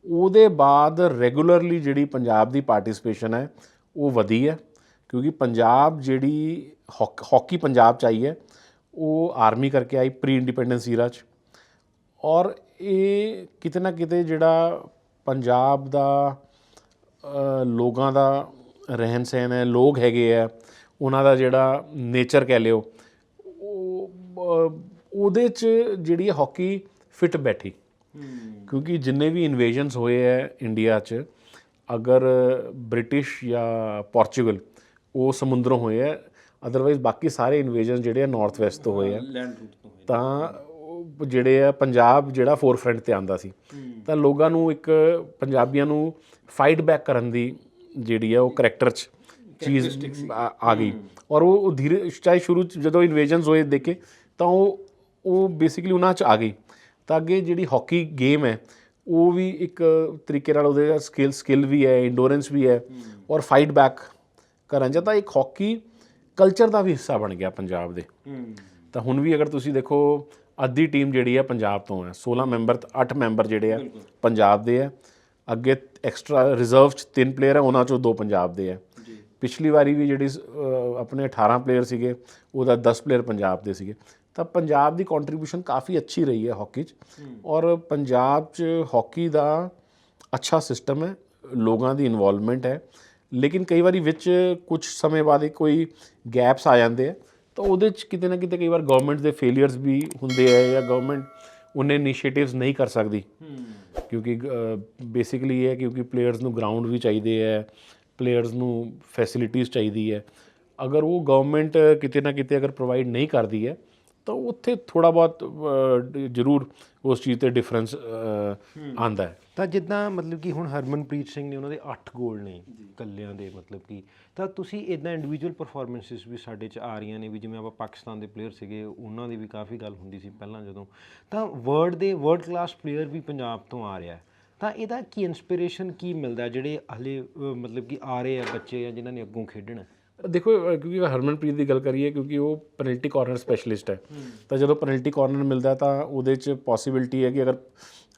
ਉਹਦੇ ਬਾਅਦ ਰੈਗੂਲਰਲੀ ਜਿਹੜੀ ਪੰਜਾਬ ਦੀ ਪਾਰਟਿਸਿਪੇਸ਼ਨ ਹੈ ਉਹ ਵਧੀ ਹੈ। ਕਿਉਂਕਿ ਪੰਜਾਬ ਜਿਹੜੀ ਹਾਕੀ ਪੰਜਾਬ ਚ ਆਈ ਹੈ ਉਹ ਆਰਮੀ ਕਰਕੇ ਆਈ ਪ੍ਰੀ ਇੰਡੀਪੈਂਡੈਂਸ ਈਰਾ ਚ। ਔਰ ਇਹ ਕਿਤੇ ਨਾ ਕਿਤੇ ਜਿਹੜਾ ਪੰਜਾਬ ਦਾ ਲੋਕਾਂ ਦਾ ਰਹਿਣ ਸਹਿਣ ਹੈ ਲੋਕ ਹੈਗੇ ਆ ਉਹਨਾਂ ਦਾ ਜਿਹੜਾ ਨੇਚਰ ਕਹਿ ਲਿਓ ਉਹਦੇ ਚ ਜਿਹੜੀ ਹਾਕੀ ਫਿੱਟ ਬੈਠੀ। ਕਿਉਂਕਿ ਜਿੰਨੇ ਵੀ ਇਨਵੇਜਨਸ ਹੋਏ ਹੈ ਇੰਡੀਆ 'ਚ ਅਗਰ ਬ੍ਰਿਟਿਸ਼ ਜਾਂ ਪੋਰਚੁਗਲ ਉਹ ਸਮੁੰਦਰੋਂ ਹੋਏ ਹੈ ਅਦਰਵਾਈਜ਼ ਬਾਕੀ ਸਾਰੇ ਇਨਵੇਜਨ ਜਿਹੜੇ ਆ ਨਾਰਥ ਵੈਸਟ ਤੋਂ ਹੋਏ ਆ। ਤੋਂ ਜਿਹੜੇ ਆ ਪੰਜਾਬ ਜਿਹੜਾ ਫੋਰਫਰੰਟ ਤੇ ਆਂਦਾ ਸੀ। ਤਾਂ ਲੋਕਾਂ ਨੂੰ ਇੱਕ ਪੰਜਾਬੀਆਂ ਨੂੰ ਫਾਈਟ ਬੈਕ ਕਰਨ ਦੀ ਜਿਹੜੀ ਆ ਉਹ ਕਰੈਕਟਰ 'ਚ ਚੀਜ਼ ਆ ਗਈ। ਔਰ ਉਹ ਧੀਰੇ ਚਾਹੇ ਸ਼ੁਰੂ 'ਚ ਜਦੋਂ ਇਨਵੇਜਨਸ ਹੋਏ ਦੇਖੇ ਤਾਂ ਉਹ ਉਹ ਬੇਸਿਕਲੀ ਉਹਨਾਂ 'ਚ ਆ ਗਈ। ਤਾਂ ਅੱਗੇ ਜਿਹੜੀ ਹਾਕੀ ਗੇਮ ਹੈ ਉਹ ਵੀ ਇੱਕ ਤਰੀਕੇ ਨਾਲ ਉਹਦੇ ਸਕਿੱਲ ਸਕਿੱਲ ਵੀ ਹੈ ਇੰਡੋਰੈਂਸ ਵੀ ਹੈ ਔਰ ਫਾਈਟ ਬੈਕ ਕਰਨ 'ਚ ਤਾਂ ਇੱਕ ਹਾਕੀ ਕਲਚਰ ਦਾ ਵੀ ਹਿੱਸਾ ਬਣ ਗਿਆ ਪੰਜਾਬ ਦੇ। ਤਾਂ ਹੁਣ ਵੀ ਅਗਰ ਤੁਸੀਂ ਦੇਖੋ ਅੱਧੀ ਟੀਮ ਜਿਹੜੀ ਹੈ ਪੰਜਾਬ ਤੋਂ ਹੈ 16 ਮੈਂਬਰ 8 ਮੈਂਬਰ ਜਿਹੜੇ ਆ ਪੰਜਾਬ ਦੇ ਆ। ਅੱਗੇ ਐਕਸਟਰਾ ਰਿਜ਼ਰਵ ਚ ਤਿੰਨ ਪਲੇਅਰ ਹੈ ਉਹਨਾਂ ਚੋਂ ਦੋ ਪੰਜਾਬ ਦੇ ਆ। ਪਿਛਲੀ ਵਾਰੀ ਵੀ ਜਿਹੜੀ ਆਪਣੇ 18 ਪਲੇਅਰ ਸੀਗੇ ਉਹਦਾ 10 ਪਲੇਅਰ ਪੰਜਾਬ ਦੇ ਸੀਗੇ। ਤਾਂ ਪੰਜਾਬ ਦੀ ਕੰਟਰੀਬਿਊਸ਼ਨ ਕਾਫੀ ਅੱਛੀ ਰਹੀ ਹੈ ਹਾਕੀ 'ਚ। ਔਰ ਪੰਜਾਬ 'ਚ ਹਾਕੀ ਦਾ ਅੱਛਾ ਸਿਸਟਮ ਹੈ ਲੋਕਾਂ ਦੀ ਇਨਵੋਲਵਮੈਂਟ ਹੈ। ਲੇਕਿਨ ਕਈ ਵਾਰੀ ਵਿੱਚ ਕੁਝ ਸਮੇਂ ਬਾਅਦ ਕੋਈ ਗੈਪਸ ਆ ਜਾਂਦੇ ਆ। ਤਾਂ ਉਹਦੇ 'ਚ ਕਿਤੇ ਨਾ ਕਿਤੇ ਕਈ ਵਾਰ ਗਵਰਨਮੈਂਟ ਦੇ ਫੇਲਿਅਰਸ ਵੀ ਹੁੰਦੇ ਆ ਜਾਂ ਗਵਰਨਮੈਂਟ ਉਹਨੇ ਇਨੀਸ਼ੀਏਟਿਵਸ ਨਹੀਂ ਕਰ ਸਕਦੀ। ਕਿਉਂਕਿ ਬੇਸਿਕਲੀ ਇਹ ਹੈ ਕਿਉਂਕਿ ਪਲੇਅਰਸ ਨੂੰ ਗਰਾਊਂਡ ਵੀ ਚਾਹੀਦੇ ਹੈ ਪਲੇਅਰਸ ਨੂੰ ਫੈਸਿਲਿਟੀਆਂ ਚਾਹੀਦੀ ਹੈ। ਅਗਰ ਉਹ ਗਵਰਨਮੈਂਟ ਕਿਤੇ ਨਾ ਕਿਤੇ ਅਗਰ ਪ੍ਰੋਵਾਈਡ ਨਹੀਂ ਕਰਦੀ ਹੈ ਤਾਂ ਉੱਥੇ ਥੋੜਾ ਬਹੁਤ ਜ਼ਰੂਰ ਉਸ ਚੀਜ਼ ਤੇ ਡਿਫਰੈਂਸ ਆਂਦਾ ਹੈ। ਤਾਂ ਜਿੱਦਾਂ ਮਤਲਬ ਕਿ ਹੁਣ ਹਰਮਨਪ੍ਰੀਤ ਸਿੰਘ ਨੇ ਉਹਨਾਂ ਦੇ 8 ਗੋਲ ਨੇ ਕੱਲਿਆਂ ਦੇ ਮਤਲਬ ਕਿ ਤਾਂ ਤੁਸੀਂ ਇਦਾਂ ਇੰਡੀਵਿਜੂਅਲ ਪਰਫਾਰਮੈਂਸਿਸ ਵੀ ਸਾਡੇ ਚ ਆ ਰਹੀਆਂ ਨੇ ਵੀ ਜਿਵੇਂ ਆਪਾਂ ਪਾਕਿਸਤਾਨ ਦੇ ਪਲੇਅਰ ਸੀਗੇ ਉਹਨਾਂ ਦੀ ਵੀ ਕਾਫੀ ਗੱਲ ਹੁੰਦੀ ਸੀ ਪਹਿਲਾਂ ਜਦੋਂ ਤਾਂ ਵਰਲਡ ਦੇ ਵਰਲਡ ਕਲਾਸ ਪਲੇਅਰ ਵੀ ਪੰਜਾਬ ਤੋਂ ਆ ਰਿਹਾ ਹੈ। ਤਾਂ ਇਹਦਾ ਕੀ ਇਨਸਪੀਰੇਸ਼ਨ ਕੀ ਮਿਲਦਾ ਜਿਹੜੇ ਹਲੇ ਮਤਲਬ ਕਿ ਆ ਰਹੇ ਆ ਬੱਚੇ ਆ ਜਿਨ੍ਹਾਂ ਨੇ ਅੱਗੋਂ ਖੇਡਣਾ? ਦੇਖੋ ਕਿਉਂਕਿ ਹਰਮਨਪ੍ਰੀਤ ਦੀ ਗੱਲ ਕਰੀਏ ਕਿਉਂਕਿ ਉਹ ਪੈਨਲਟੀ ਕਾਰਨਰ ਸਪੈਸ਼ਲਿਸਟ ਹੈ ਤਾਂ ਜਦੋਂ ਪੈਨਲਟੀ ਕਾਰਨਰ ਮਿਲਦਾ ਤਾਂ ਉਹਦੇ 'ਚ ਪੋਸਿਬਿਲਿਟੀ ਹੈ ਕਿ ਅਗਰ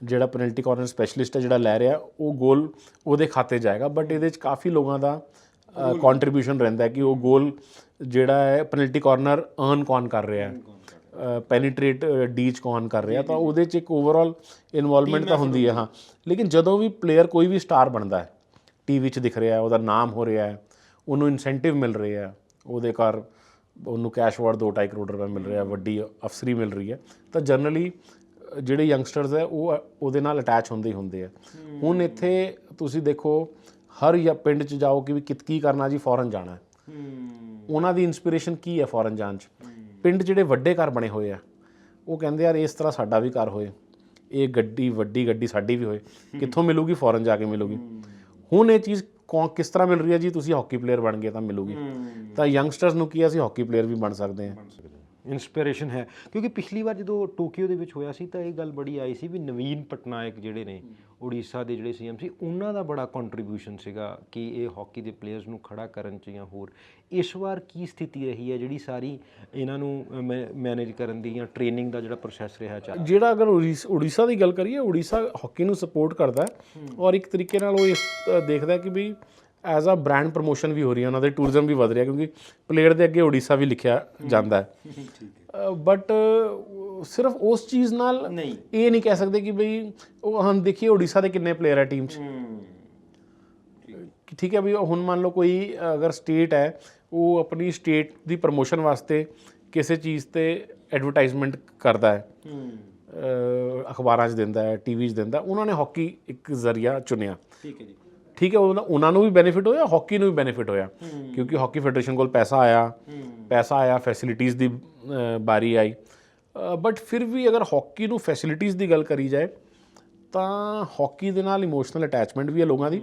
ਜਿਹੜਾ ਪੈਨਲਟੀ ਕਾਰਨਰ ਸਪੈਸ਼ਲਿਸਟ ਹੈ ਜਿਹੜਾ ਲੈ ਰਿਹਾ ਉਹ ਗੋਲ ਉਹਦੇ ਖਾਤੇ ਜਾਏਗਾ। ਬਟ ਇਹਦੇ 'ਚ ਕਾਫੀ ਲੋਕਾਂ ਦਾ ਕੰਟਰੀਬਿਊਸ਼ਨ ਰਹਿੰਦਾ ਹੈ ਕਿ ਉਹ ਗੋਲ ਜਿਹੜਾ ਹੈ ਪੈਨਲਟੀ ਕਾਰਨਰ ਅਰਨ ਕੌਣ ਕਰ ਰਿਹਾ ਹੈ? ਪੈਨੀਟ੍ਰੇਟ ਡੀਚ ਕੌਣ ਕਰ ਰਿਹਾ ਤਾਂ ਉਹਦੇ 'ਚ ਇੱਕ ਓਵਰਆਲ ਇਨਵੋਲਵਮੈਂਟ ਤਾਂ ਹੁੰਦੀ ਹੈ ਹਾਂ। ਲੇਕਿਨ ਜਦੋਂ ਵੀ ਪਲੇਅਰ ਕੋਈ ਵੀ ਸਟਾਰ ਬਣਦਾ ਹੈ ਟੀਵੀ 'ਚ ਦਿਖ ਰਿਹਾ ਹੈ ਉਹਦਾ ਨਾਮ ਹੋ ਰਿਹਾ ਹੈ ਉਹਨੂੰ ਇਨਸੈਂਟਿਵ ਮਿਲ ਰਿਹਾ ਹੈ ਉਹਦੇ ਘਰ ਉਹਨੂੰ ਕੈਸ਼ ਅਵਾਰਡ 2.5 ਕਰੋੜ ਰੁਪਏ ਮਿਲ ਰਿਹਾ ਵੱਡੀ ਅਫਸਰੀ ਮਿਲ ਰਹੀ ਹੈ ਤਾਂ ਜਨਰਲੀ ਜਿਹੜੇ ਯੰਗਸਟਰਸ ਹੈ ਉਹ ਉਹਦੇ ਨਾਲ ਅਟੈਚ ਹੁੰਦੇ ਹੀ ਹੁੰਦੇ ਆ। ਹੁਣ ਇੱਥੇ ਤੁਸੀਂ ਦੇਖੋ ਹਰ ਜਾਂ ਪਿੰਡ 'ਚ ਜਾਓ ਕਿ ਵੀ ਕਿਤ ਕੀ ਕਰਨਾ ਜੀ ਫੋਰਨ ਜਾਣਾ। ਹੈ। ਉਹਨਾਂ ਦੀ ਇਨਸਪੀਰੇਸ਼ਨ ਕੀ ਹੈ ਫੋਰਨ ਜਾਣ 'ਚ? ਪਿੰਡ ਜਿਹੜੇ ਵੱਡੇ ਘਰ ਬਣੇ ਹੋਏ ਆ ਉਹ ਕਹਿੰਦੇ ਯਾਰ ਇਸ ਤਰ੍ਹਾਂ ਸਾਡਾ ਵੀ ਘਰ ਹੋਏ। ਇਹ ਗੱਡੀ ਵੱਡੀ ਗੱਡੀ ਸਾਡੀ ਵੀ ਹੋਏ। ਕਿੱਥੋਂ ਮਿਲੂਗੀ? ਫੋਰਨ ਜਾ ਕੇ ਮਿਲੂਗੀ। ਹੁਣ ਇਹ ਚੀਜ਼ ਕੌਣ ਕਿਸ ਤਰ੍ਹਾਂ ਮਿਲ ਰਹੀ ਹੈ ਜੀ? ਤੁਸੀਂ ਹਾਕੀ ਪਲੇਅਰ ਬਣ ਗਏ ਤਾਂ ਮਿਲੂਗੀ। ਤਾਂ ਯੰਗਸਟਰਸ ਨੂੰ ਕੀ ਅਸੀਂ ਹਾਕੀ ਪਲੇਅਰ ਵੀ ਬਣ ਸਕਦੇ ਹਾਂ। ਇਨਸਪੀਰੇਸ਼ਨ ਹੈ। ਕਿਉਂਕਿ ਪਿਛਲੀ ਵਾਰ ਜਦੋਂ ਟੋਕੀਓ ਦੇ ਵਿੱਚ ਹੋਇਆ ਸੀ ਤਾਂ ਇਹ ਗੱਲ ਬੜੀ ਆਈ ਸੀ ਵੀ ਨਵੀਨ ਪਟਨਾਇਕ ਜਿਹੜੇ ਨੇ ਉੜੀਸਾ ਦੇ ਜਿਹੜੇ ਸੀਐਮ ਸੀ ਉਹਨਾਂ ਦਾ ਬੜਾ ਕੰਟਰੀਬਿਊਸ਼ਨ ਸੀਗਾ ਕਿ ਇਹ ਹਾਕੀ ਦੇ ਪਲੇਅਰਸ ਨੂੰ ਖੜਾ ਕਰਨ ਚ ਜਾਂ ਹੋਰ। ਇਸ ਵਾਰ ਕੀ ਸਥਿਤੀ ਰਹੀ ਹੈ? ਜਿਹੜੀ ਸਾਰੀ ਇਹਨਾਂ ਨੂੰ ਮੈਨੇਜ ਕਰਨ ਦੀ ਜਾਂ ਟ੍ਰੇਨਿੰਗ ਦਾ ਜਿਹੜਾ ਪ੍ਰੋਸੈਸ ਰਿਹਾ ਚੱਲ ਜਿਹੜਾ ਅਗਰ ਉੜੀਸ- ਦੀ ਗੱਲ ਕਰੀਏ ਉੜੀਸਾ ਹਾਕੀ ਨੂੰ ਸਪੋਰਟ ਕਰਦਾ ਔਰ ਇੱਕ ਤਰੀਕੇ ਨਾਲ ਉਹ ਦੇਖਦਾ ਕਿ ਵੀ ਐਜ਼ ਅ ਬ੍ਰਾਂਡ ਪ੍ਰੋਮੋਸ਼ਨ ਵੀ ਹੋ ਰਹੀ ਹੈ ਉਹਨਾਂ ਦੇ ਟੂਰਿਜ਼ਮ ਵੀ ਵਧ ਰਿਹਾ ਕਿਉਂਕਿ ਪਲੇਅਰ ਦੇ ਅੱਗੇ ਉੜੀਸਾ ਵੀ ਲਿਖਿਆ ਜਾਂਦਾ ਹੈ। ਬਟ ਸਿਰਫ ਉਸ ਚੀਜ਼ ਨਾਲ ਨਹੀਂ। ਇਹ ਨਹੀਂ ਕਹਿ ਸਕਦੇ ਕਿ ਬਈ ਉਹ ਹਮ ਦੇਖੀਏ ਉੜੀਸਾ ਦੇ ਕਿੰਨੇ ਪਲੇਅਰ ਹੈ ਟੀਮ 'ਚ। ਠੀਕ ਹੈ। ਵੀ ਹੁਣ ਮੰਨ ਲਓ ਕੋਈ ਅਗਰ ਸਟੇਟ ਹੈ ਉਹ ਆਪਣੀ ਸਟੇਟ ਦੀ ਪ੍ਰਮੋਸ਼ਨ ਵਾਸਤੇ ਕਿਸੇ ਚੀਜ਼ ਤੇ ਐਡਵਰਟਾਈਜ਼ਮੈਂਟ ਕਰਦਾ ਹੈ। ਅਖਬਾਰਾਂ 'ਚ ਦਿੰਦਾ ਹੈ ਟੀਵੀ 'ਚ ਦਿੰਦਾ ਉਹਨਾਂ ਨੇ ਹਾਕੀ ਇੱਕ ਜ਼ਰੀਆ ਚੁਣਿਆ। ਠੀਕ ਹੈ ਜੀ। ਠੀਕ ਹੈ ਉਹਨਾਂ ਉਹਨਾਂ ਨੂੰ ਵੀ ਬੈਨੀਫਿਟ ਹੋਇਆ ਹਾਕੀ ਨੂੰ ਵੀ ਬੈਨੀਫਿਟ ਹੋਇਆ। ਕਿਉਂਕਿ ਹਾਕੀ ਫੈਡਰੇਸ਼ਨ ਕੋਲ ਪੈਸਾ ਆਇਆ ਪੈਸਾ ਆਇਆ ਫੈਸਿਲਿਟੀਆਂ ਦੀ ਬਾਰੀ ਆਈ। ਬਟ ਫਿਰ ਵੀ ਅਗਰ ਹਾਕੀ ਨੂੰ ਫੈਸਿਲਿਟੀਆਂ ਦੀ ਗੱਲ ਕਰੀ ਜਾਏ ਤਾਂ ਹਾਕੀ ਦੇ ਨਾਲ ਇਮੋਸ਼ਨਲ ਅਟੈਚਮੈਂਟ ਵੀ ਹੈ ਲੋਕਾਂ ਦੀ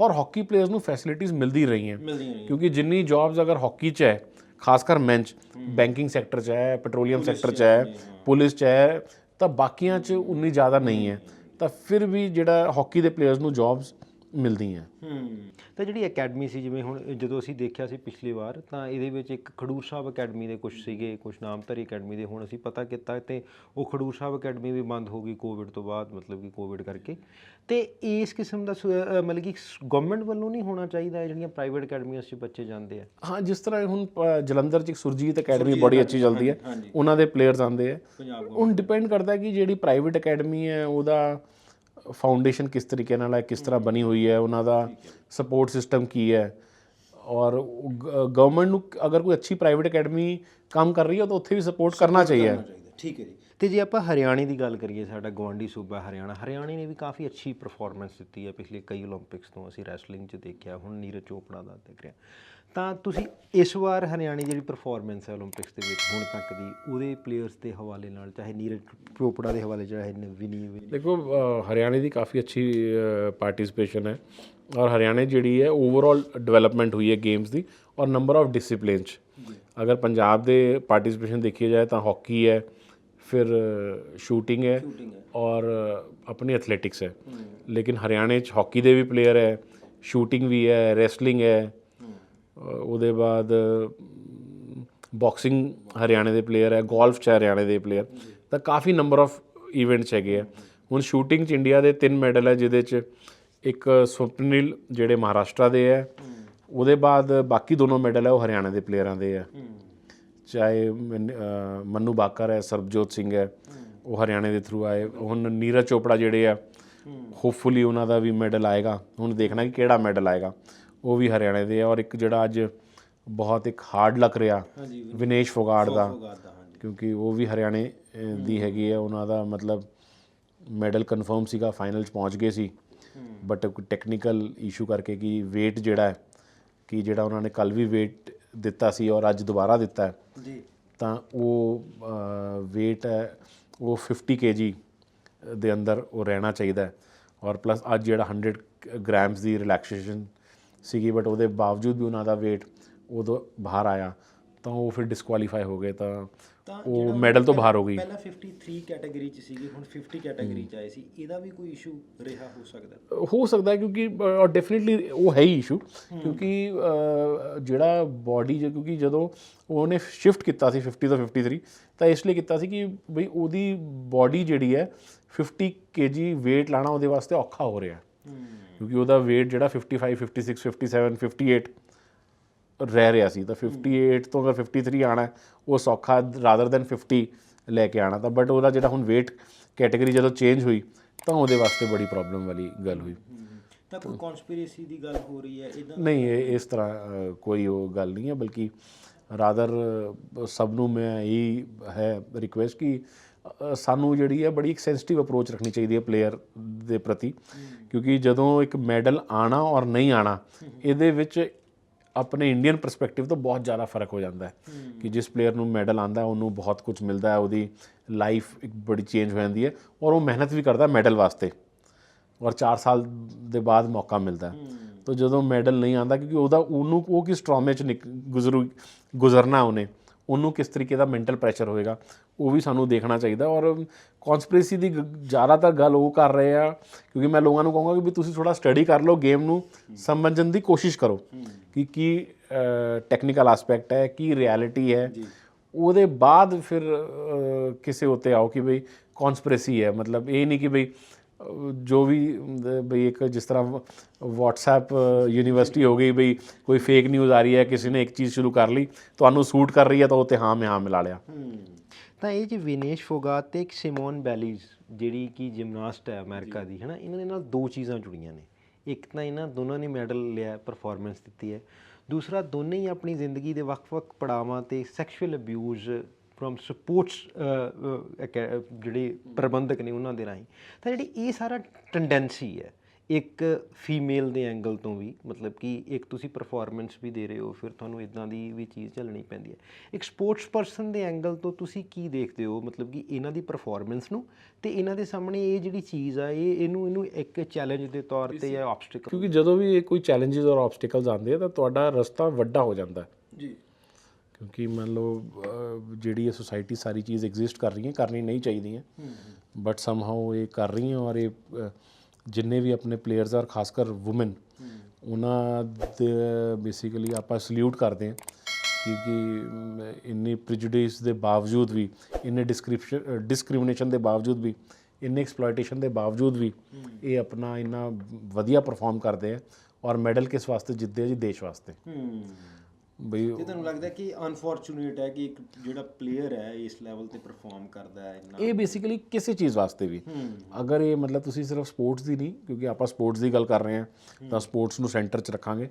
ਔਰ ਹਾਕੀ ਪਲੇਅਰਸ ਨੂੰ ਫੈਸਿਲਿਟੀਆਂ ਮਿਲਦੀ ਰਹੀਆਂ। ਕਿਉਂਕਿ ਜਿੰਨੀ ਜੌਬਸ ਅਗਰ ਹਾਕੀ 'ਚ ਹੈ ਖਾਸ ਕਰ ਮੈਂਚ ਬੈਂਕਿੰਗ ਸੈਕਟਰ 'ਚ ਹੈ ਪੈਟਰੋਲੀਅਮ ਸੈਕਟਰ 'ਚ ਹੈ ਪੁਲਿਸ 'ਚ ਹੈ ਤਾਂ ਬਾਕੀਆਂ 'ਚ ਉਨੀ ਜ਼ਿਆਦਾ ਨਹੀਂ ਹੈ। ਤਾਂ ਫਿਰ ਵੀ ਜਿਹੜਾ ਹਾਕੀ ਦੇ ਪਲੇਅਰਸ ਨੂੰ ਜੌਬਸ ਮਿਲਦੀਆਂ। ਹੂੰ। ਤਾਂ ਜਿਹੜੀ ਅਕੈਡਮੀ ਸੀ ਜਿਵੇਂ ਹੁਣ ਜਦੋਂ ਅਸੀਂ ਦੇਖਿਆ ਸੀ ਪਿਛਲੀ ਵਾਰ ਤਾਂ ਇਹਦੇ ਵਿੱਚ ਇੱਕ ਖਡੂਰ ਸਾਹਿਬ ਅਕੈਡਮੀ ਦੇ ਕੁਝ ਸੀਗੇ ਕੁਝ ਨਾਮਧਾਰੀ ਅਕੈਡਮੀ ਦੇ। ਹੁਣ ਅਸੀਂ ਪਤਾ ਕੀਤਾ ਤੇ ਉਹ ਖਡੂਰ ਸਾਹਿਬ ਅਕੈਡਮੀ ਵੀ ਬੰਦ ਹੋ ਗਈ ਕੋਵਿਡ ਤੋਂ ਬਾਅਦ ਮਤਲਬ ਕਿ ਕੋਵਿਡ ਕਰਕੇ। ਤੇ ਇਸ ਕਿਸਮ ਦਾ ਮਤਲਬ ਕਿ ਗਵਰਨਮੈਂਟ ਵੱਲੋਂ ਨਹੀਂ ਹੋਣਾ ਚਾਹੀਦਾ ਜਿਹੜੀਆਂ ਪ੍ਰਾਈਵੇਟ ਅਕੈਡਮੀਆਂ 'ਚ ਬੱਚੇ ਜਾਂਦੇ ਆ? ਹਾਂ ਜਿਸ ਤਰ੍ਹਾਂ ਹੁਣ ਜਲੰਧਰ 'ਚ ਇੱਕ ਸੁਰਜੀਤ ਅਕੈਡਮੀ ਬੜੀ ਅੱਛੀ ਚੱਲਦੀ ਹੈ। ਉਹਨਾਂ ਦੇ ਪਲੇਅਰਸ ਆਉਂਦੇ ਆ। ਹੁਣ ਡਿਪੈਂਡ ਕਰਦਾ ਕਿ ਜਿਹੜੀ ਪ੍ਰਾਈਵੇਟ ਅਕੈਡਮੀ ਹੈ ਉਹਦਾ ਫਾਊਂਡੇਸ਼ਨ ਕਿਸ ਤਰੀਕੇ ਨਾਲ ਹੈ ਕਿਸ ਤਰ੍ਹਾਂ ਬਣੀ ਹੋਈ ਹੈ ਉਹਨਾਂ ਦਾ ਸਪੋਰਟ ਸਿਸਟਮ ਕੀ ਹੈ। ਔਰ ਗਵਰਨਮੈਂਟ ਨੂੰ ਅਗਰ ਕੋਈ ਅੱਛੀ ਪ੍ਰਾਈਵੇਟ ਅਕੈਡਮੀ ਕੰਮ ਕਰ ਰਹੀ ਹੈ ਤਾਂ ਉੱਥੇ ਵੀ ਸਪੋਰਟ ਕਰਨਾ ਚਾਹੀਦਾ ਠੀਕ ਹੈ ਜੀ। ਤੇ ਜੇ ਆਪਾਂ ਹਰਿਆਣੇ ਦੀ ਗੱਲ ਕਰੀਏ ਸਾਡਾ ਗਵਾਂਡੀ ਸੂਬਾ ਹਰਿਆਣਾ ਹਰਿਆਣੇ ਨੇ ਵੀ ਕਾਫੀ ਅੱਛੀ ਪਰਫਾਰਮੈਂਸ ਦਿੱਤੀ ਹੈ। ਪਿਛਲੇ ਕਈ 올림픽ਸ ਤੋਂ ਅਸੀਂ ਰੈਸਲਿੰਗ 'ਚ ਦੇਖਿਆ ਹੁਣ ਨੀਰਜ ਚੋਪੜਾ ਦਾ ਦੇਖ ਰਿਹਾ। ਤਾਂ ਤੁਸੀਂ ਇਸ ਵਾਰ ਹਰਿਆਣੇ ਜਿਹੜੀ ਪਰਫਾਰਮੈਂਸ ਹੈ 올림픽ਸ ਦੇ ਵਿੱਚ ਹੁਣ ਤੱਕ ਦੀ ਉਹਦੇ ਪਲੇਅਰਸ ਦੇ ਹਵਾਲੇ ਨਾਲ ਚਾਹੇ ਨੀਰਜ ਚੋਪੜਾ ਦੇ ਹਵਾਲੇ ਚਾਹੇ ਨਵੀਨੀ ਦੇਖੋ ਹਰਿਆਣੇ ਦੀ ਕਾਫੀ ਅੱਛੀ ਪਾਰਟਿਸਿਪੇਸ਼ਨ ਹੈ। ਔਰ ਹਰਿਆਣੇ ਜਿਹੜੀ ਹੈ ਓਵਰਆਲ ਡਿਵੈਲਪਮੈਂਟ ਹੋਈ ਹੈ ਗੇਮਸ ਦੀ ਔਰ ਨੰਬਰ ਆਫ ਡਿਸਪਲਿਨ ਚ ਅਗਰ ਪੰਜਾਬ ਦੇ ਪਾਰਟਿਸਿਪੇਸ਼ਨ ਦੇਖੀ ਜਾਏ ਤਾਂ ਹਾਕੀ ਹੈ ਫਿਰ ਸ਼ੂਟਿੰਗ ਹੈ ਔਰ ਆਪਣੀ ਐਥਲੈਟਿਕਸ ਹੈ। ਲੇਕਿਨ ਹਰਿਆਣੇ ਚ ਹਾਕੀ ਦੇ ਵੀ ਪਲੇਅਰ ਹੈ ਸ਼ੂਟਿੰਗ ਵੀ ਹੈ ਰੈਸਲਿੰਗ ਹੈ। ਉਹਦੇ ਬਾਅਦ ਬਾਕਸਿੰਗ ਹਰਿਆਣੇ ਦੇ ਪਲੇਅਰ ਹੈ ਗੋਲਫ ਚ ਹਰਿਆਣੇ ਦੇ ਪਲੇਅਰ ਤਾਂ ਕਾਫੀ ਨੰਬਰ ਆਫ ਇਵੈਂਟਸ ਹੈਗੇ ਆ। ਹੁਣ ਸ਼ੂਟਿੰਗ ਚ ਇੰਡੀਆ ਦੇ ਤਿੰਨ ਮੈਡਲ ਹੈ ਜਿਹਦੇ ਚ ਇੱਕ ਸਵਪਨਿਲ ਜਿਹੜੇ ਮਹਾਰਾਸ਼ਟਰ ਦੇ ਹੈ। ਉਹਦੇ ਬਾਅਦ ਬਾਕੀ ਦੋਨੋਂ ਮੈਡਲ ਹੈ ਉਹ ਹਰਿਆਣਾ ਦੇ ਪਲੇਅਰਾਂ ਦੇ ਹੈ। ਚਾਹੇ ਮੰਨੂ ਬਾਕਰ ਹੈ ਸਰਬਜੋਤ ਸਿੰਘ ਹੈ ਉਹ ਹਰਿਆਣੇ ਦੇ ਥਰੂ ਆਏ। ਹੁਣ ਨੀਰਜ ਚੋਪੜਾ ਜਿਹੜੇ ਆ ਹੋਪਫੁਲੀ ਉਹਨਾਂ ਦਾ ਵੀ ਮੈਡਲ ਆਏਗਾ। ਹੁਣ ਦੇਖਣਾ ਕਿ ਕਿਹੜਾ ਮੈਡਲ ਆਏਗਾ। ਉਹ ਵੀ ਹਰਿਆਣੇ ਦੇ ਆ ਔਰ ਇੱਕ ਜਿਹੜਾ ਅੱਜ ਬਹੁਤ ਇੱਕ ਹਾਰਡ ਲੱਗ ਰਿਹਾ ਵਿਨੇਸ਼ ਫੋਗਾਟ ਦਾ। ਕਿਉਂਕਿ ਉਹ ਵੀ ਹਰਿਆਣੇ ਦੀ ਹੈਗੀ ਹੈ ਉਹਨਾਂ ਦਾ ਮਤਲਬ ਮੈਡਲ ਕਨਫਰਮ ਸੀਗਾ ਫਾਈਨਲ ਚ ਪਹੁੰਚ ਗਏ ਸੀ। ਬਟ ਕੋਈ ਟੈਕਨੀਕਲ ਇਸ਼ੂ ਕਰਕੇ ਕਿ weight ਜਿਹੜਾ ਹੈ ਕਿ ਜਿਹੜਾ ਉਹਨਾਂ ਨੇ ਕੱਲ ਵੀ weight ਦਿੱਤਾ ਸੀ ਔਰ ਅੱਜ ਦੁਬਾਰਾ ਦਿੱਤਾ ਹੈ ਜੀ। ਤਾਂ ਉਹ weight ਹੈ ਉਹ 50 kg ਦੇ ਅੰਦਰ ਉਹ ਰਹਿਣਾ ਚਾਹੀਦਾ ਔਰ ਪਲੱਸ ਅੱਜ ਜਿਹੜਾ 100 ਗ੍ਰਾਮਸ ਦੀ ਰਿਲੈਕਸੇਸ਼ਨ ਸੀਗੀ ਬਟ ਉਹਦੇ ਬਾਵਜੂਦ ਵੀ ਉਹਨਾਂ ਦਾ weight ਉਦੋਂ ਬਾਹਰ ਆਇਆ ਤਾਂ ਉਹ ਫਿਰ ਡਿਸਕੁਆਲੀਫਾਈ ਹੋ ਗਏ ਤਾਂ ਉਹ ਮੈਡਲ ਤੋਂ ਬਾਹਰ ਹੋ ਗਈ। ਪਹਿਲਾਂ 53 ਕੈਟਾਗਰੀ ਚ ਸੀਗੇ ਹੁਣ 50 ਕੈਟਾਗਰੀ ਚ ਆਏ ਸੀ ਇਹਦਾ ਵੀ ਕੋਈ ਇਸ਼ੂ ਰਿਹਾ ਹੋ ਸਕਦਾ? ਹੋ ਸਕਦਾ ਕਿਉਂਕਿ ਔਰ ਡੈਫੀਨਿਟਲੀ ਉਹ ਹੈ ਹੀ ਇਸ਼ੂ ਕਿਉਂਕਿ ਜਿਹੜਾ ਬਾਡੀ ਕਿਉਂਕਿ ਜਦੋਂ ਉਹਨੇ ਸ਼ਿਫਟ ਕੀਤਾ ਸੀ 50 ਤੋਂ 53 ਤਾਂ ਇਸ ਲਈ ਕੀਤਾ ਸੀ ਕਿ ਬਈ ਉਹਦੀ ਬਾਡੀ ਜਿਹੜੀ ਹੈ 50 kg weight ਲਾਣਾ ਉਹਦੇ ਵਾਸਤੇ ਔਖਾ ਹੋ ਰਿਹਾ। ਕਿਉਂਕਿ ਉਹਦਾ weight ਜਿਹੜਾ 55 56 57 58 ਰਹਿ ਰਿਹਾ ਸੀ ਤਾਂ 58 ਤੋਂ ਅਗਰ 53 ਆਣਾ ਉਹ ਸੌਖਾ ਰਾਦਰ ਦੈਨ 50 ਲੈ ਕੇ ਆਣਾ ਤਾਂ ਬਟ ਉਹਦਾ ਜਿਹੜਾ ਹੁਣ weight ਕੈਟਾਗਰੀ ਜਦੋਂ ਚੇਂਜ ਹੋਈ ਤਾਂ ਉਹਦੇ ਵਾਸਤੇ ਬੜੀ ਪ੍ਰੋਬਲਮ ਵਾਲੀ ਗੱਲ ਹੋਈ। ਤਾਂ ਕੋਈ ਕਨਸਪੀਰੇਸੀ ਦੀ ਗੱਲ ਹੋ ਰਹੀ ਹੈ ਇਹਦਾ ਨਹੀਂ ਇਹ ਇਸ ਤਰ੍ਹਾਂ ਕੋਈ ਉਹ ਗੱਲ ਨਹੀਂ ਹੈ ਬਲਕਿ ਰਾਦਰ ਸਭ ਨੂੰ ਮੈਂ ਇਹ ਹੈ ਰਿਕੁਐਸਟ ਕਿ ਸਾਨੂੰ ਜਿਹੜੀ ਹੈ ਬੜੀ ਇੱਕ ਸੈਂਸਿਟਿਵ ਅਪਰੋਚ ਰੱਖਣੀ ਚਾਹੀਦੀ ਹੈ ਪਲੇਅਰ ਦੇ ਪ੍ਰਤੀ ਕਿਉਂਕਿ ਜਦੋਂ ਇੱਕ ਮੈਡਲ ਆਣਾ ਔਰ ਨਹੀਂ ਆਣਾ ਇਹਦੇ ਵਿੱਚ ਆਪਣੇ ਇੰਡੀਅਨ ਪਰਸਪੈਕਟਿਵ ਤੋਂ ਬਹੁਤ ਜ਼ਿਆਦਾ ਫ਼ਰਕ ਹੋ ਜਾਂਦਾ ਹੈ ਕਿ ਜਿਸ ਪਲੇਅਰ ਨੂੰ ਮੈਡਲ ਆਂਦਾ ਉਹਨੂੰ ਬਹੁਤ ਕੁਝ ਮਿਲਦਾ ਹੈ ਉਹਦੀ ਲਾਈਫ ਇੱਕ ਬੜੀ ਚੇਂਜ ਹੋ ਜਾਂਦੀ ਹੈ ਔਰ ਉਹ ਮਿਹਨਤ ਵੀ ਕਰਦਾ ਮੈਡਲ ਵਾਸਤੇ ਔਰ 4 ਸਾਲ ਦੇ ਬਾਅਦ ਮੌਕਾ ਮਿਲਦਾ ਹੈ। ਤਾਂ ਜਦੋਂ ਮੈਡਲ ਨਹੀਂ ਆਂਦਾ ਕਿਉਂਕਿ ਉਹਦਾ ਉਹਨੂੰ ਉਹ ਕਿਸ ਟਰਾਮੇ ਚ ਗੁਜ਼ਰੂ ਗੁਜ਼ਰਨਾ ਉਹਨੇ ਉਹਨੂੰ ਕਿਸ ਤਰੀਕੇ ਦਾ ਮੈਂਟਲ ਪ੍ਰੈਸ਼ਰ ਹੋਏਗਾ ਉਹ ਵੀ ਸਾਨੂੰ ਦੇਖਣਾ ਚਾਹੀਦਾ। ਔਰ ਕਨਸਪੀਰੇਸੀ ਦੀ ਜ਼ਿਆਦਾਤਰ ਗੱਲ ਉਹ ਕਰ ਰਹੇ ਆ ਕਿਉਂਕਿ ਮੈਂ ਲੋਕਾਂ ਨੂੰ ਕਹੂੰਗਾ ਕਿ ਵੀ ਤੁਸੀਂ ਥੋੜਾ ਸਟੱਡੀ ਕਰ ਲਓ ਗੇਮ ਨੂੰ ਸਮਝਣ ਦੀ ਕੋਸ਼ਿਸ਼ ਕਰੋ ਕਿ ਕੀ ਟੈਕਨੀਕਲ ਐਸਪੈਕਟ ਹੈ ਕੀ ਰਿਐਲਿਟੀ ਹੈ। ਉਹਦੇ ਬਾਅਦ ਫਿਰ ਕਿਸੇ ਉੱਤੇ ਆਓ ਕਿ ਬਈ ਕਨਸਪੀਰੇਸੀ ਹੈ। ਮਤਲਬ ਇਹ ਨਹੀਂ ਕਿ ਅ, ਜੋ ਵੀ ਬਈ ਇੱਕ ਜਿਸ ਤਰ੍ਹਾਂ WhatsApp ਯੂਨੀਵਰਸਿਟੀ ਹੋ ਗਈ ਬਈ ਕੋਈ ਫੇਕ ਨਿਊਜ਼ ਆ ਰਹੀ ਹੈ ਕਿਸੇ ਨੇ ਇੱਕ ਚੀਜ਼ ਸ਼ੁਰੂ ਕਰ ਲਈ ਤੁਹਾਨੂੰ ਸੂਟ ਕਰ ਰਹੀ ਹੈ ਤਾਂ ਉਹ ਤੇ ਹਾਂ ਮੈਂ ਹਾਂ ਮਿਲਾ ਲਿਆ। ਤਾਂ ਇਹ ਜੀ ਵਿਨੇਸ਼ ਫੋਗਾਟ ਤੇ ਇੱਕ ਸਿਮੋਨ ਬੈਲੀਜ਼ ਜਿਹੜੀ ਕਿ ਜਿਮਨਾਸਟ ਹੈ ਅਮਰੀਕਾ ਦੀ ਹੈ ਨਾ ਇਹਨਾਂ ਦੇ ਨਾਲ ਦੋ ਚੀਜ਼ਾਂ ਜੁੜੀਆਂ ਨੇ। ਇੱਕ ਤਾਂ ਇਹਨਾਂ ਦੋਨਾਂ ਨੇ ਮੈਡਲ ਲਿਆ ਪਰਫਾਰਮੈਂਸ ਦਿੱਤੀ ਹੈ। ਦੂਸਰਾ ਦੋਨੇ ਹੀ ਆਪਣੀ ਜ਼ਿੰਦਗੀ ਦੇ ਵੱਖ-ਵੱਖ ਪੜਾਵਾਂ ਤੇ ਸੈਕਸ਼ੂਅਲ ਅਬਿਊਜ਼ ਫਰਮ ਸਪੋਰਟਸ ਜਿਹੜੇ ਪ੍ਰਬੰਧਕ ਨੇ ਉਹਨਾਂ ਦੇ ਰਾਹੀਂ। ਤਾਂ ਜਿਹੜੀ ਇਹ ਸਾਰਾ ਟੈਂਡੈਂਸੀ ਹੈ ਇੱਕ ਫੀਮੇਲ ਦੇ ਐਂਗਲ ਤੋਂ ਵੀ ਮਤਲਬ ਕਿ ਇੱਕ ਤੁਸੀਂ ਪਰਫਾਰਮੈਂਸ ਵੀ ਦੇ ਰਹੇ ਹੋ ਫਿਰ ਤੁਹਾਨੂੰ ਇਦਾਂ ਦੀ ਵੀ ਚੀਜ਼ ਝੱਲਣੀ ਪੈਂਦੀ ਹੈ। ਇੱਕ ਸਪੋਰਟਸ ਪਰਸਨ ਦੇ ਐਂਗਲ ਤੋਂ ਤੁਸੀਂ ਕੀ ਦੇਖਦੇ ਹੋ? ਮਤਲਬ ਕਿ ਇਹਨਾਂ ਦੀ ਪਰਫਾਰਮੈਂਸ ਨੂੰ ਤੇ ਇਹਨਾਂ ਦੇ ਸਾਹਮਣੇ ਇਹ ਜਿਹੜੀ ਚੀਜ਼ ਆ ਇਹ ਇਹਨੂੰ ਇਹਨੂੰ ਇੱਕ ਚੈਲੰਜ ਦੇ ਤੌਰ ਤੇ ਜਾਂ ਆਬਸਟੀਕਲ ਕਿਉਂਕਿ ਜਦੋਂ ਵੀ ਇਹ ਕੋਈ ਚੈਲੰਜਸ ਔਰ ਆਬਸਟੀਕਲਸ ਆਉਂਦੇ ਆ ਤਾਂ ਤੁਹਾਡਾ ਰਸਤਾ ਵੱਡਾ ਹੋ ਜਾਂਦਾ ਹੈ। ਜੀ। ਕਿਉਂਕਿ ਮੰਨ ਲਓ ਜਿਹੜੀ ਇਹ ਸੁਸਾਇਟੀ ਸਾਰੀ ਚੀਜ਼ ਐਗਜ਼ਿਸਟ ਕਰ ਰਹੀ ਹੈ ਕਰਨੀ ਨਹੀਂ ਚਾਹੀਦੀਆਂ। ਬਟ ਸਮਹਾਉ ਇਹ ਕਰ ਰਹੀ ਹੈ ਔਰ ਇਹ ਜਿੰਨੇ ਵੀ ਆਪਣੇ ਪਲੇਅਰਸ ਔਰ ਖਾਸ ਕਰ ਔਮਨ ਉਹਨਾਂ ਦੇ ਬੇਸਿਕਲੀ ਆਪਾਂ ਸਲੂਟ ਕਰਦੇ ਹਾਂ ਕਿਉਂਕਿ ਅਮ, ਇੰਨੀ ਪ੍ਰੀਜੁਡਿਸ ਦੇ ਬਾਵਜੂਦ ਵੀ ਇੰਨੇ ਡਿਸਕ੍ਰਿਪਸ਼ਨ ਡਿਸਕ੍ਰਿਮੀਨੇਸ਼ਨ ਦੇ ਬਾਵਜੂਦ ਵੀ ਇੰਨੇ ਐਕਸਪਲੋਇਟੇਸ਼ਨ ਦੇ ਬਾਵਜੂਦ ਵੀ ਇਹ ਆਪਣਾ ਇੰਨਾ ਵਧੀਆ ਪਰਫਾਰਮ ਕਰਦੇ ਆ ਔਰ ਮੈਡਲ ਕਿਸ ਵਾਸਤੇ ਜਿੱਤਦੇ ਆ ਜੀ? ਦੇਸ਼ ਵਾਸਤੇ। ਬਈ ਤੇ ਤੁਹਾਨੂੰ ਲੱਗਦਾ ਕਿ ਅਨਫੋਰਚੂਨੇਟ ਹੈ ਕਿ ਇੱਕ ਜਿਹੜਾ ਪਲੇਅਰ ਹੈ ਇਸ ਲੈਵਲ ਤੇ ਪਰਫਾਰਮ ਕਰਦਾ ਹੈ ਇੰਨਾ ਇਹ ਬੇਸਿਕਲੀ ਕਿਸੇ ਚੀਜ਼ ਵਾਸਤੇ ਵੀ। ਅਗਰ ਇਹ ਮਤਲਬ ਤੁਸੀਂ ਸਿਰਫ ਸਪੋਰਟਸ ਦੀ ਨਹੀਂ ਕਿਉਂਕਿ ਆਪਾਂ ਸਪੋਰਟਸ ਦੀ ਗੱਲ ਕਰ ਰਹੇ ਹਾਂ ਤਾਂ ਸਪੋਰਟਸ ਨੂੰ ਸੈਂਟਰ 'ਚ ਰੱਖਾਂਗੇ।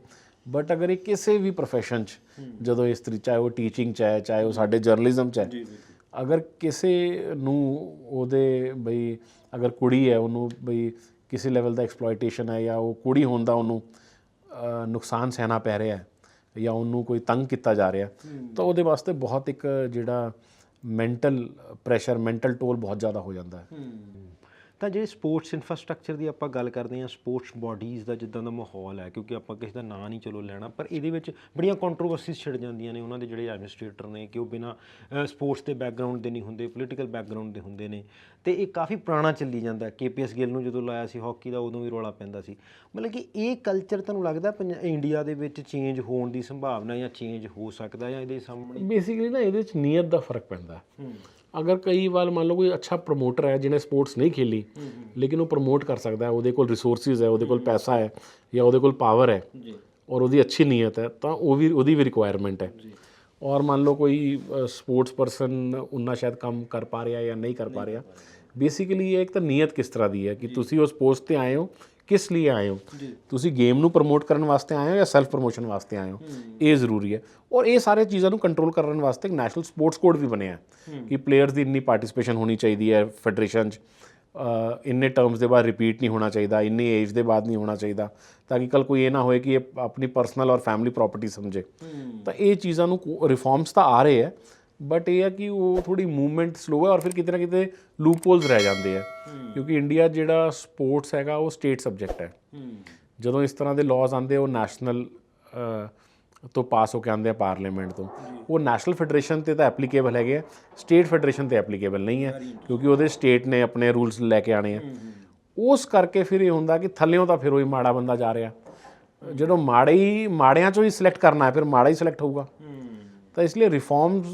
ਬਟ ਅਗਰ ਇਹ ਕਿਸੇ ਵੀ profession 'ਚ ਜਦੋਂ ਇਸ ਤਰੀਕੇ ਚਾਹੇ ਉਹ ਟੀਚਿੰਗ 'ਚ ਹੈ ਚਾਹੇ ਉਹ ਸਾਡੇ ਜਰਨਲਿਜ਼ਮ 'ਚ ਹੈ ਅਗਰ ਕਿਸੇ ਨੂੰ ਉਹਦੇ ਬਈ ਅਗਰ ਕੁੜੀ ਹੈ ਉਹਨੂੰ ਬਈ ਕਿਸੇ ਲੈਵਲ ਦਾ ਐਕਸਪਲੋਇਟੇਸ਼ਨ ਹੈ ਜਾਂ ਉਹ ਕੁੜੀ ਹੋਣ ਦਾ ਉਹਨੂੰ ਨੁਕਸਾਨ ਸਹਿਣਾ ਪੈ ਰਿਹਾ ਹੈ ਜਾਂ ਉਹਨੂੰ ਕੋਈ ਤੰਗ ਕੀਤਾ ਜਾ ਰਿਹਾ ਤਾਂ ਉਹਦੇ ਵਾਸਤੇ ਬਹੁਤ ਇੱਕ ਜਿਹੜਾ ਮੈਂਟਲ ਪ੍ਰੈਸ਼ਰ ਮੈਂਟਲ ਟੋਲ ਬਹੁਤ ਜ਼ਿਆਦਾ ਹੋ ਜਾਂਦਾ ਹੈ। ਤਾਂ ਜਿਹੜੇ ਸਪੋਰਟਸ ਇਨਫਰਾਸਟ੍ਰਕਚਰ ਦੀ ਆਪਾਂ ਗੱਲ ਕਰਦੇ ਹਾਂ ਸਪੋਰਟਸ ਬਾਡੀਜ਼ ਦਾ ਜਿੱਦਾਂ ਦਾ ਮਾਹੌਲ ਹੈ ਕਿਉਂਕਿ ਆਪਾਂ ਕਿਸੇ ਦਾ ਨਾਂ ਨਹੀਂ ਚਲੋ ਲੈਣਾ ਪਰ ਇਹਦੇ ਵਿੱਚ ਬੜੀਆਂ ਕੰਟਰੋਵਰਸੀਜ਼ ਛਿੜ ਜਾਂਦੀਆਂ ਨੇ ਉਹਨਾਂ ਦੇ ਜਿਹੜੇ ਐਡਮਿਨਿਸਟ੍ਰੇਟਰ ਨੇ ਕਿ ਉਹ ਬਿਨਾ ਸਪੋਰਟਸ ਦੇ ਬੈਕਗ੍ਰਾਉਂਡ ਦੇ ਨਹੀਂ ਹੁੰਦੇ ਪੋਲੀਟੀਕਲ ਬੈਕਗ੍ਰਾਉਂਡ ਦੇ ਹੁੰਦੇ ਨੇ। ਤੇ ਇਹ ਕਾਫੀ ਪੁਰਾਣਾ ਚੱਲੀ ਜਾਂਦਾ ਕੇਪੀਐਸ ਗਿੱਲ ਨੂੰ ਜਦੋਂ ਲਾਇਆ ਸੀ ਹਾਕੀ ਦਾ ਉਦੋਂ ਵੀ ਰੌਲਾ ਪੈਂਦਾ ਸੀ। ਮਤਲਬ ਕਿ ਇਹ ਕਲਚਰ ਤੁਹਾਨੂੰ ਲੱਗਦਾ ਇੰਡੀਆ ਦੇ ਵਿੱਚ ਚੇਂਜ ਹੋਣ ਦੀ ਸੰਭਾਵਨਾ ਜਾਂ ਚੇਂਜ ਹੋ ਸਕਦਾ ਜਾਂ ਇਹਦੇ ਸਾਹਮਣੇ? ਬੇਸਿਕਲੀ ਨਾ ਇਹਦੇ ਚ ਨੀਅਤ ਦਾ ਫ਼ਰਕ ਪੈਂਦਾ। ਹੈ। ਅਗਰ ਕਈ ਵਾਰ ਮੰਨ ਲਓ ਕੋਈ ਅੱਛਾ ਪ੍ਰੋਮੋਟਰ ਹੈ ਜਿਹਨੇ ਸਪੋਰਟਸ ਨਹੀਂ ਖੇਲੀ ਲੇਕਿਨ ਉਹ ਪ੍ਰੋਮੋਟ ਕਰ ਸਕਦਾ ਹੈ ਉਹਦੇ ਕੋਲ ਰਿਸੋਰਸਿਸ ਹੈ ਉਹਦੇ ਕੋਲ ਪੈਸਾ ਹੈ ਜਾਂ ਉਹਦੇ ਕੋਲ ਪਾਵਰ ਹੈ ਔਰ ਉਹਦੀ ਅੱਛੀ ਨੀਅਤ ਹੈ ਤਾਂ ਉਹ ਵੀ ਉਹਦੀ ਵੀ ਰਿਕੁਆਇਰਮੈਂਟ ਹੈ। ਔਰ ਮੰਨ ਲਓ ਕੋਈ ਸਪੋਰਟਸ ਪਰਸਨ ਉਨਾ ਸ਼ਾਇਦ ਕੰਮ ਕਰ ਪਾ ਰਿਹਾ ਜਾਂ ਨਹੀਂ ਕਰ ਪਾ ਰਿਹਾ। ਬੇਸਿਕਲੀ ਇਹ ਇੱਕ ਤਾਂ ਨੀਅਤ ਕਿਸ ਤਰ੍ਹਾਂ ਦੀ ਹੈ ਕਿ ਤੁਸੀਂ ਉਸ ਪੋਸਟ ਤੇ ਆਏ ਹੋ ਕਿਸ ਲਈ ਆਏ ਹੋ? ਤੁਸੀਂ ਗੇਮ ਨੂੰ ਪ੍ਰਮੋਟ ਕਰਨ ਵਾਸਤੇ ਆਏ ਹੋ ਜਾਂ ਸੈਲਫ ਪ੍ਰਮੋਸ਼ਨ ਵਾਸਤੇ ਆਏ ਹੋ? ਇਹ ਜ਼ਰੂਰੀ ਹੈ। ਔਰ ਇਹ ਸਾਰੇ ਚੀਜ਼ਾਂ ਨੂੰ ਕੰਟਰੋਲ ਕਰਨ ਵਾਸਤੇ ਇੱਕ ਨੈਸ਼ਨਲ ਸਪੋਰਟਸ ਕੋਡ ਵੀ ਬਣਿਆ ਕਿ ਪਲੇਅਰਸ ਦੀ ਇੰਨੀ ਪਾਰਟਿਸਿਪੇਸ਼ਨ ਹੋਣੀ ਚਾਹੀਦੀ ਹੈ ਫੈਡਰੇਸ਼ਨ 'ਚ। ਇੰਨੇ ਟਰਮਸ ਦੇ ਬਾਅਦ ਰਿਪੀਟ ਨਹੀਂ ਹੋਣਾ ਚਾਹੀਦਾ ਇੰਨੀ ਏਜ ਦੇ ਬਾਅਦ ਨਹੀਂ ਹੋਣਾ ਚਾਹੀਦਾ ਤਾਂ ਕਿ ਕੱਲ ਕੋਈ ਇਹ ਨਾ ਹੋਏ ਕਿ ਇਹ ਆਪਣੀ ਪਰਸਨਲ ਔਰ ਫੈਮਿਲੀ ਪ੍ਰਾਪਰਟੀ ਸਮਝੇ। ਤਾਂ ਇਹ ਚੀਜ਼ਾਂ ਨੂੰ ਰਿਫਾਰਮਸ ਤਾਂ ਆ ਰਹੇ ਹੈ ਬਟ ਇਹ ਹੈ ਕਿ ਉਹ ਥੋੜੀ ਮੂਵਮੈਂਟ ਸਲੋ ਹੈ ਔਰ ਫਿਰ ਕਿਤੇ ਨਾ ਕਿਤੇ ਲੂਪਹੋਲਸ ਰਹਿ ਜਾਂਦੇ ਆ। ਕਿਉਂਕਿ ਇੰਡੀਆ ਜਿਹੜਾ ਸਪੋਰਟਸ ਹੈਗਾ ਉਹ ਸਟੇਟ ਸਬਜੈਕਟ ਹੈ। ਜਦੋਂ ਇਸ ਤਰ੍ਹਾਂ ਦੇ ਲਾਜ਼ ਆਉਂਦੇ ਉਹ ਨੈਸ਼ਨਲ ਤੋਂ ਪਾਸ ਹੋ ਕੇ ਆਉਂਦੇ ਆ ਪਾਰਲੀਮੈਂਟ ਤੋਂ। ਉਹ ਨੈਸ਼ਨਲ ਫੈਡਰੇਸ਼ਨ ਤੇ ਤਾਂ ਐਪਲੀਕੇਬਲ ਹੈਗੇ ਆ। ਸਟੇਟ ਫੈਡਰੇਸ਼ਨ ਤੇ ਐਪਲੀਕੇਬਲ ਨਹੀਂ ਹੈ ਕਿਉਂਕਿ ਉਹਦੇ ਸਟੇਟ ਨੇ ਆਪਣੇ ਰੂਲਸ ਲੈ ਕੇ ਆਣੇ ਆ। ਉਸ ਕਰਕੇ ਫਿਰ ਇਹ ਹੁੰਦਾ ਕਿ ਥੱਲਿਓਂ ਤਾਂ ਫਿਰ ਉਹੀ ਮਾੜਾ ਬੰਦਾ ਜਾ ਰਿਹਾ। ਜਦੋਂ ਮਾੜੇ ਹੀ ਮਾੜਿਆਂ ਚੋਂ ਹੀ ਸਿਲੈਕਟ ਕਰਨਾ ਹੈ ਫਿਰ ਮਾੜਾ ਹੀ ਸਿਲੈਕਟ ਹੋਊਗਾ। ਤਾਂ ਇਸ ਲਈ ਰਿਫਾਰਮਸ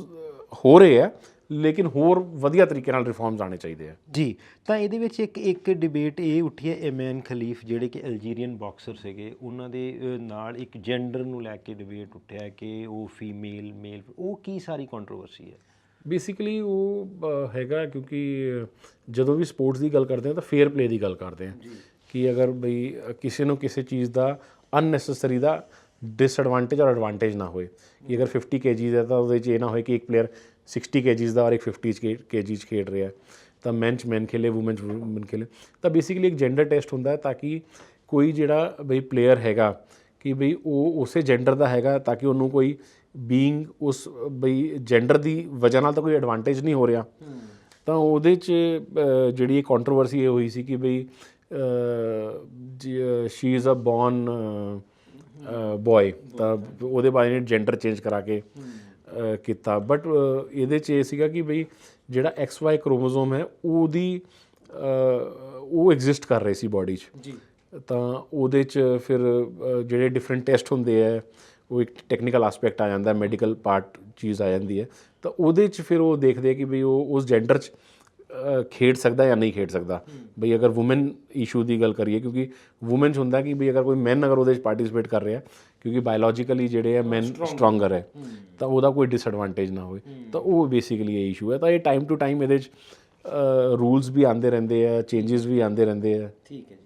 ਹੋ ਰਹੇ ਆ ਲੇਕਿਨ ਹੋਰ ਵਧੀਆ ਤਰੀਕੇ ਨਾਲ ਰਿਫਾਰਮਸ ਆਣੇ ਚਾਹੀਦੇ ਆ। ਜੀ ਤਾਂ ਇਹਦੇ ਵਿੱਚ ਇੱਕ ਇੱਕ ਡਿਬੇਟ ਇਹ ਉੱਠੀ ਹੈ ਇਮੈਨ ਖਲੀਫ ਜਿਹੜੇ ਕਿ ਅਲਜੀਰੀਅਨ ਬਾਕਸਰ ਸੀਗੇ ਉਹਨਾਂ ਦੇ ਨਾਲ ਇੱਕ ਜੈਂਡਰ ਨੂੰ ਲੈ ਕੇ ਡਿਬੇਟ ਉੱਠਿਆ ਕਿ ਉਹ ਫੀਮੇਲ ਮੇਲ ਉਹ ਕੀ ਸਾਰੀ ਕੰਟਰੋਵਰਸੀ ਹੈ? ਬੇਸਿਕਲੀ ਉਹ ਹੈਗਾ ਕਿਉਂਕਿ ਜਦੋਂ ਵੀ ਸਪੋਰਟਸ ਦੀ ਗੱਲ ਕਰਦੇ ਹਾਂ ਤਾਂ ਫੇਅਰ ਪਲੇ ਦੀ ਗੱਲ ਕਰਦੇ ਹਾਂ। ਕਿ ਅਗਰ ਬਈ ਕਿਸੇ ਨੂੰ ਕਿਸੇ ਚੀਜ਼ ਦਾ ਅਨਨੈਸੈਸਰੀ ਦਾ ਡਿਸਐਡਵਾਂਟੇਜ ਔਰ ਐਡਵਾਂਟੇਜ ਨਾ ਹੋਏ। ਕਿ ਅਗਰ 50 ਕੇਜੀਜ਼ ਹੈ ਤਾਂ ਉਹਦੇ 'ਚ ਇਹ ਨਾ ਹੋਏ ਕਿ ਇੱਕ ਪਲੇਅਰ 60 ਕੇਜੀਜ਼ ਦਾ ਔਰ ਇੱਕ 50 ਕੇਜੀਜ਼ ਖੇਡ ਰਿਹਾ ਹੈ। ਤਾਂ ਮੈਨ 'ਚ ਮੈਨ ਖੇਲੇ ਔਮਨ 'ਚ ਔਮਨ ਖੇਲੇ। ਤਾਂ ਬੇਸਿਕਲੀ ਇੱਕ ਜੈਂਡਰ ਟੈਸਟ ਹੁੰਦਾ ਹੈ ਤਾਂ ਕਿ ਕੋਈ ਜਿਹੜਾ ਬਈ ਪਲੇਅਰ ਹੈਗਾ ਕਿ ਬਈ ਉਹ ਉਸੇ ਜੈਂਡਰ ਦਾ ਹੈਗਾ ਤਾਂ ਕਿ ਉਹਨੂੰ ਕੋਈ ਬੀਇੰਗ ਉਸ ਬਈ ਜੈਂਡਰ ਦੀ ਵਜ੍ਹਾ ਨਾਲ ਤਾਂ ਕੋਈ ਐਡਵਾਂਟੇਜ ਨਹੀਂ ਹੋ ਰਿਹਾ। ਤਾਂ ਉਹਦੇ 'ਚ ਜਿਹੜੀ ਇਹ ਕੰਟਰੋਵਰਸੀ ਇਹ ਹੋਈ ਸੀ ਕਿ ਬਈ she is a born boy ਤਾਂ ਉਹਦੇ ਬਾਰੇ ਨੇ ਜੈਂਡਰ ਚੇਂਜ ਕਰਾ ਕੇ ਕੀਤਾ। ਬਟ ਇਹਦੇ 'ਚ ਇਹ ਸੀਗਾ ਕਿ ਬਈ ਜਿਹੜਾ XY ਕ੍ਰੋਮੋਸੋਮ ਹੈ ਉਹਦੀ ਉਹ ਐਗਜ਼ਿਸਟ ਕਰ ਰਹੀ ਸੀ ਬਾਡੀ 'ਚ। ਜੀ। ਤਾਂ ਉਹਦੇ 'ਚ ਫਿਰ ਜਿਹੜੇ ਡਿਫਰੈਂਟ ਟੈਸਟ ਹੁੰਦੇ ਆ ਉਹ ਇੱਕ ਟੈਕਨੀਕਲ ਐਸਪੈਕਟ ਆ ਜਾਂਦਾ ਮੈਡੀਕਲ ਪਾਰਟ ਚੀਜ਼ ਆ ਜਾਂਦੀ ਹੈ। ਤਾਂ ਉਹਦੇ 'ਚ ਫਿਰ ਉਹ ਦੇਖਦੇ ਆ ਕਿ ਵੀ ਉਹ ਉਸ ਜੈਂਡਰ 'ਚ ਖੇਡ ਸਕਦਾ ਜਾਂ ਨਹੀਂ ਖੇਡ ਸਕਦਾ। ਬਈ ਅਗਰ ਔਮਨ ਇਸ਼ੂ ਦੀ ਗੱਲ ਕਰੀਏ ਕਿਉਂਕਿ ਔਮਨ ਚ ਹੁੰਦਾ ਕਿ ਬਈ ਅਗਰ ਕੋਈ ਮੈਨ ਅਗਰ ਉਹਦੇ ਚ ਪਾਰਟਿਸਿਪੇਟ ਕਰ ਰਿਹਾ ਕਿਉਂਕਿ ਬਾਇਓਲੋਜੀਕਲੀ ਜਿਹੜੇ ਆ ਮੈਨ ਸਟਰੋਂਗਰ ਹੈ ਤਾਂ ਉਹਦਾ ਕੋਈ ਡਿਸਐਡਵਾਂਟੇਜ ਨਾ ਹੋਵੇ। ਤਾਂ ਉਹ ਬੇਸਿਕਲੀ ਇਹ ਇਸ਼ੂ ਹੈ। ਤਾਂ ਇਹ ਟਾਈਮ ਟੂ ਟਾਈਮ ਇਹਦੇ ਚ ਰੂਲਸ ਵੀ ਆਉਂਦੇ ਰਹਿੰਦੇ ਆ ਚੇਂजेस ਵੀ ਆਉਂਦੇ ਰਹਿੰਦੇ ਆ। ਠੀਕ ਹੈ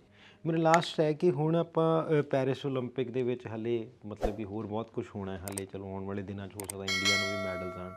ਮੇਰੇ ਲਾਸਟ ਹੈ ਕਿ ਹੁਣ ਆਪਾਂ ਪੈਰਿਸ 올림픽 ਦੇ ਵਿੱਚ ਹਲੇ ਮਤਲਬ ਵੀ ਹੋਰ ਬਹੁਤ ਕੁਝ ਹੋਣਾ ਹੈ। ਹਲੇ ਚਲੋ ਆਉਣ ਵਾਲੇ ਦਿਨਾਂ 'ਚ ਹੋ ਸਕਦਾ ਇੰਡੀਆ ਨੂੰ ਵੀ ਮੈਡਲਸ ਆਣ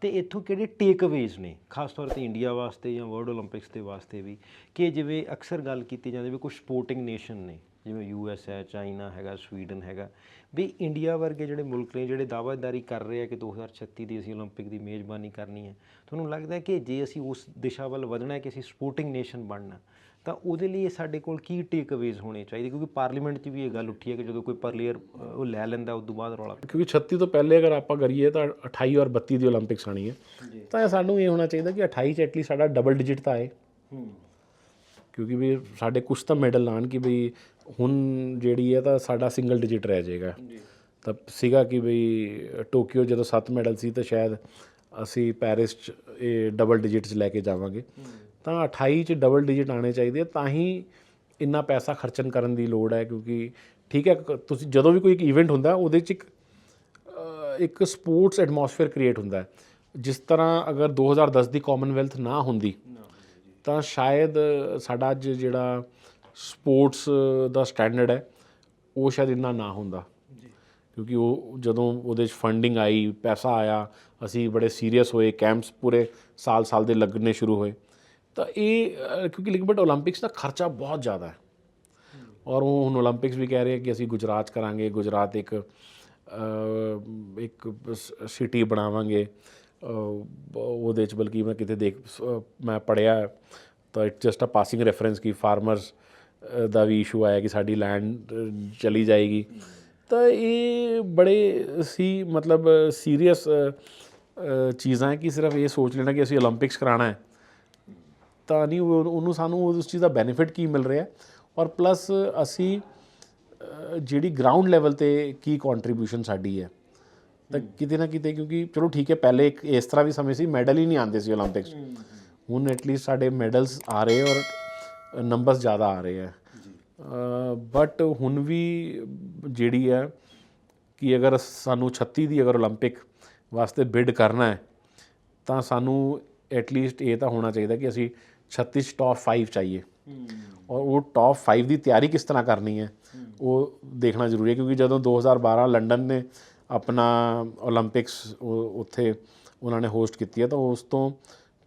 ਤੇ ਇੱਥੋਂ ਕਿਹੜੇ ਟੇਕਅਵੇਜ਼ ਨੇ? ਖਾਸ ਤੌਰ ਤੇ ਇੰਡੀਆ ਵਾਸਤੇ ਜਾਂ ਵਰਲਡ 올림픽ਸ ਦੇ ਵਾਸਤੇ ਵੀ, ਕਿ ਜਿਵੇਂ ਅਕਸਰ ਗੱਲ ਕੀਤੀ ਜਾਂਦੀ ਵੀ ਕੁਝ ਸਪੋਰਟਿੰਗ ਨੇਸ਼ਨ ਨੇ, ਜਿਵੇਂ ਯੂ ਐਸ ਹੈ ਚਾਈਨਾ ਹੈਗਾ ਸਵੀਡਨ ਹੈਗਾ, ਵੀ ਇੰਡੀਆ ਵਰਗੇ ਜਿਹੜੇ ਮੁਲਕ ਨੇ, ਜਿਹੜੇ ਦਾਅਵਾਦਾਰੀ ਕਰ ਰਹੇ ਆ ਕਿ 2036 ਦੀ ਅਸੀਂ 올림픽 ਦੀ ਮੇਜ਼ਬਾਨੀ ਕਰਨੀ ਹੈ, ਤੁਹਾਨੂੰ ਲੱਗਦਾ ਕਿ ਜੇ ਅਸੀਂ ਉਸ ਦਿਸ਼ਾ ਵੱਲ ਵਧਣਾ ਹੈ ਕਿ ਅਸੀਂ ਸਪੋਰਟਿੰਗ ਨੇਸ਼ਨ ਬਣਨਾ ਤਾਂ ਉਹਦੇ ਲਈ ਸਾਡੇ ਕੋਲ ਕੀ ਟੇਕ ਅਵੇਜ਼ ਹੋਣੇ ਚਾਹੀਦੇ? ਕਿਉਂਕਿ ਪਾਰਲੀਮੈਂਟ 'ਚ ਵੀ ਇਹ ਗੱਲ ਉੱਠੀ ਹੈ ਕਿ ਜਦੋਂ ਕੋਈ ਪਰਲੇਅਰ ਉਹ ਲੈ ਲੈਂਦਾ ਉਸ ਤੋਂ ਬਾਅਦ ਰੌਲਾ ਕਿਉਂਕਿ 36 ਤੋਂ ਪਹਿਲੇ ਅਗਰ ਆਪਾਂ ਕਰੀਏ ਤਾਂ 28 ਔਰ 32 ਦੀ 올림픽ਸ ਆਣੀ ਹੈ ਤਾਂ ਸਾਨੂੰ ਇਹ ਹੋਣਾ ਚਾਹੀਦਾ ਕਿ 28 ਚ ਐਟਲੀ ਸਾਡਾ ਡਬਲ ਡਿਜਿਟ ਤਾਂ ਆਏ। ਕਿਉਂਕਿ ਵੀ ਸਾਡੇ ਕੁਝ ਤਾਂ ਮੈਡਲ ਆਣ ਕਿ ਬਈ ਹੁਣ ਜਿਹੜੀ ਹੈ ਤਾਂ ਸਾਡਾ ਸਿੰਗਲ ਡਿਜਿਟ ਰਹਿ ਜਾਏਗਾ। ਤਾਂ ਸੀਗਾ ਕਿ ਬਈ ਟੋਕੀਓ ਜਦੋਂ 7 ਮੈਡਲ ਸੀ ਤਾਂ ਸ਼ਾਇਦ ਅਸੀਂ ਪੈਰਿਸ ਚ ਇਹ ਡਬਲ ਡਿਜਿਟਸ ਲੈ ਕੇ ਜਾਵਾਂਗੇ। ਤਾਂ 28 ਚ ਡਬਲ ਡਿਜਿਟ ਆਣੇ ਚਾਹੀਦੇ ਤਾਂ ਹੀ ਇੰਨਾ ਪੈਸਾ ਖਰਚਣ ਕਰਨ ਦੀ ਲੋੜ ਹੈ, ਕਿਉਂਕਿ ਠੀਕ ਹੈ ਤੁਸੀਂ ਜਦੋਂ ਵੀ ਕੋਈ ਇੱਕ ਇਵੈਂਟ ਹੁੰਦਾ, ਉਹਦੇ ਚ ਇੱਕ ਇੱਕ ਸਪੋਰਟਸ ਐਟਮੋਸਫੇਅਰ ਕ੍ਰੀਏਟ ਹੁੰਦਾ ਹੈ। ਜਿਸ ਤਰ੍ਹਾਂ ਅਗਰ 2010 ਦੀ ਕਾਮਨਵੈਲਥ ਨਾ ਹੁੰਦੀ, ਤਾਂ ਸ਼ਾਇਦ ਸਾਡਾ ਅੱਜ ਜਿਹੜਾ ਸਪੋਰਟਸ ਦਾ ਸਟੈਂਡਰਡ ਹੈ, ਉਹ ਸ਼ਾਇਦ ਇੰਨਾ ਨਾ ਹੁੰਦਾ। ਕਿਉਂਕਿ ਉਹ ਜਦੋਂ ਉਹਦੇ 'ਚ ਫੰਡਿੰਗ ਆਈ, ਪੈਸਾ ਆਇਆ, ਅਸੀਂ ਬੜੇ ਸੀਰੀਅਸ ਹੋਏ ਕੈਂਪਸ ਪੂਰੇ ਸਾਲ ਸਾਲ ਦੇ ਲੱਗਣੇ ਸ਼ੁਰੂ ਹੋਏ। ਤਾਂ ਇਹ ਕਿਉਂਕਿ ਲਿਕਬਟ 올림픽ਸ ਦਾ ਖਰਚਾ ਬਹੁਤ ਜ਼ਿਆਦਾ ਹੈ। ਔਰ ਉਹ ਹੁਣ 올림픽ਸ ਵੀ ਕਹਿ ਰਹੇ ਕਿ ਅਸੀਂ ਗੁਜਰਾਤ ਕਰਾਂਗੇ। ਗੁਜਰਾਤ ਇੱਕ ਇੱਕ ਸਿਟੀ ਬਣਾਵਾਂਗੇ। ਉਹਦੇ ਚ ਬਲਕਿ ਮੈਂ ਕਿਤੇ ਦੇਖ ਮੈਂ ਪੜਿਆ ਤਾਂ it just a passing reference Ki farmers ਦਾ ਵੀ ਇਸ਼ੂ ਆਇਆ ਕਿ ਸਾਡੀ ਲੈਂਡ ਚਲੀ ਜਾਏਗੀ। ਤਾਂ ਇਹ ਬੜੇ ਸੀ, ਮਤਲਬ ਸੀਰੀਅਸ ਚੀਜ਼ਾਂ ਹੈ ਕਿ ਸਿਰਫ ਇਹ ਸੋਚ ਲੈਣਾ ਕਿ ਅਸੀਂ 올림픽ਸ ਕਰਾਣਾ ਹੈ। ਤਾਂ ਨਹੀਂ ਉਹਨੂੰ ਸਾਨੂੰ ਉਸ ਚੀਜ਼ ਦਾ ਬੈਨੀਫਿਟ ਕੀ ਮਿਲ ਰਿਹਾ? ਔਰ ਪਲੱਸ ਅਸੀਂ ਜਿਹੜੀ ਗਰਾਊਂਡ ਲੈਵਲ ਤੇ ਕੀ ਕੰਟਰੀਬਿਊਸ਼ਨ ਸਾਡੀ ਹੈ? ਤਾਂ ਕਿਤੇ ਨਾ ਕਿਤੇ ਕਿਉਂਕਿ ਚਲੋ ਠੀਕ ਹੈ ਪਹਿਲੇ ਇੱਕ ਇਸ ਤਰ੍ਹਾਂ ਵੀ ਸਮੇਂ ਸੀ ਮੈਡਲ ਹੀ ਨਹੀਂ ਆਉਂਦੇ ਸੀ 올림픽ਸ ਹੁਣ ਐਟਲੀਸਟ ਸਾਡੇ ਮੈਡਲਸ ਆ ਰਹੇ ਔਰ ਨੰਬਰਸ ਜ਼ਿਆਦਾ ਆ ਰਹੇ ਹੈ। ਬਟ ਹੁਣ ਵੀ ਜਿਹੜੀ ਹੈ ਕਿ ਅਗਰ ਸਾਨੂੰ 36 ਦੀ ਅਗਰ 올림픽 ਵਾਸਤੇ ਬਿਡ ਕਰਨਾ ਹੈ ਤਾਂ ਸਾਨੂੰ ਐਟਲੀਸਟ ਇਹ ਤਾਂ ਹੋਣਾ ਚਾਹੀਦਾ ਕਿ ਅਸੀਂ छत्तीस टॉप फाइव चाहिए। ਔਰ ਉਹ टॉप फाइव ਦੀ ਤਿਆਰੀ ਕਿਸ ਤਰ੍ਹਾਂ ਕਰਨੀ ਹੈ ਉਹ ਦੇਖਣਾ ਜ਼ਰੂਰੀ ਹੈ ਕਿਉਂਕਿ ਜਦੋਂ 2012 ਲੰਡਨ ਨੇ ਆਪਣਾ 올림픽ਸ ਉੱਥੇ ਉਹਨਾਂ ਨੇ ਹੋਸਟ ਕੀਤੀ ਹੈ ਤਾਂ ਉਸ ਤੋਂ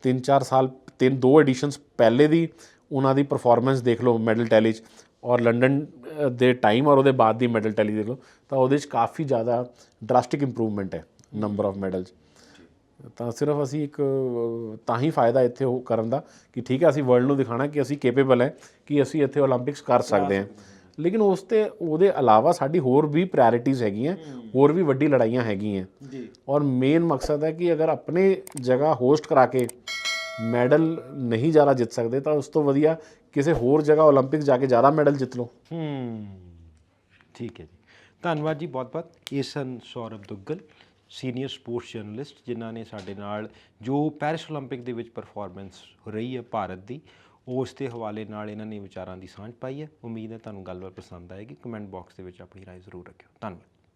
3-4 ਸਾਲ ਤਿੰਨ ਦੋ ਐਡੀਸ਼ਨਸ ਪਹਿਲੇ ਦੀ ਉਹਨਾਂ ਦੀ ਪਰਫਾਰਮੈਂਸ ਦੇਖ ਲਓ ਮੈਡਲ ਟੈਲੀ 'ਚ ਔਰ ਲੰਡਨ ਦੇ ਟਾਈਮ ਔਰ ਉਹਦੇ ਬਾਅਦ ਦੀ ਮੈਡਲ ਟੈਲੀ ਦੇਖ ਲਓ ਤਾਂ ਉਹਦੇ 'ਚ ਕਾਫੀ ਜ਼ਿਆਦਾ ਡਰਾਸਟਿਕ ਇੰਪਰੂਵਮੈਂਟ ਹੈ ਨੰਬਰ ਆਫ ਮੈਡਲਸ ਤਾਂ ਸਿਰਫ ਅਸੀਂ ਇੱਕ ਤਾਂ ਹੀ ਫਾਇਦਾ ਇੱਥੇ ਉਹ ਕਰਨ ਦਾ ਕਿ ਠੀਕ ਹੈ ਅਸੀਂ ਵਰਲਡ ਨੂੰ ਦਿਖਾਣਾ ਕਿ ਅਸੀਂ ਕੇਪੇਬਲ ਹੈ ਕਿ ਅਸੀਂ ਇੱਥੇ 올림픽ਸ ਕਰ ਸਕਦੇ ਹਾਂ। ਲੇਕਿਨ ਉਸ ਤੇ ਉਹਦੇ ਇਲਾਵਾ ਸਾਡੀ ਹੋਰ ਵੀ ਪ੍ਰਾਇੋਰਟੀਜ਼ ਹੈਗੀਆਂ ਹੋਰ ਵੀ ਵੱਡੀ ਲੜਾਈਆਂ ਹੈਗੀਆਂ। ਜੀ। ਔਰ ਮੇਨ ਮਕਸਦ ਹੈ ਕਿ ਅਗਰ ਆਪਣੇ ਜਗ੍ਹਾ ਹੋਸਟ ਕਰਾ ਕੇ ਮੈਡਲ ਨਹੀਂ ਜ਼ਿਆਦਾ ਜਿੱਤ ਸਕਦੇ ਤਾਂ ਉਸ ਤੋਂ ਵਧੀਆ ਕਿਸੇ ਹੋਰ ਜਗ੍ਹਾ 올림픽 ਜਾ ਕੇ ਜ਼ਿਆਦਾ ਮੈਡਲ ਜਿੱਤ ਲਓ। ਹੂੰ। ਠੀਕ ਹੈ ਜੀ। ਧੰਨਵਾਦ ਜੀ ਬਹੁਤ ਬਹੁਤ Quezon Saurav Duggal. Senior sports journalist ਜਿਨ੍ਹਾਂ ਨੇ ਸਾਡੇ ਨਾਲ ਜੋ ਪੈਰਿਸ 올림픽 ਦੇ ਵਿੱਚ ਪਰਫਾਰਮੈਂਸ ਹੋ ਰਹੀ ਹੈ ਭਾਰਤ ਦੀ ਉਸ ਦੇ ਹਵਾਲੇ ਨਾਲ ਇਹਨਾਂ ਨੇ ਵਿਚਾਰਾਂ ਦੀ ਸਾਂਝ ਪਾਈ ਹੈ ਉਮੀਦ ਹੈ ਤੁਹਾਨੂੰ ਗੱਲਬਾਤ ਪਸੰਦ ਆਏਗੀ ਕਮੈਂਟ ਬਾਕਸ ਦੇ ਵਿੱਚ ਆਪਣੀ ਰਾਏ ਜ਼ਰੂਰ ਰੱਖਿਓ ਧੰਨਵਾਦ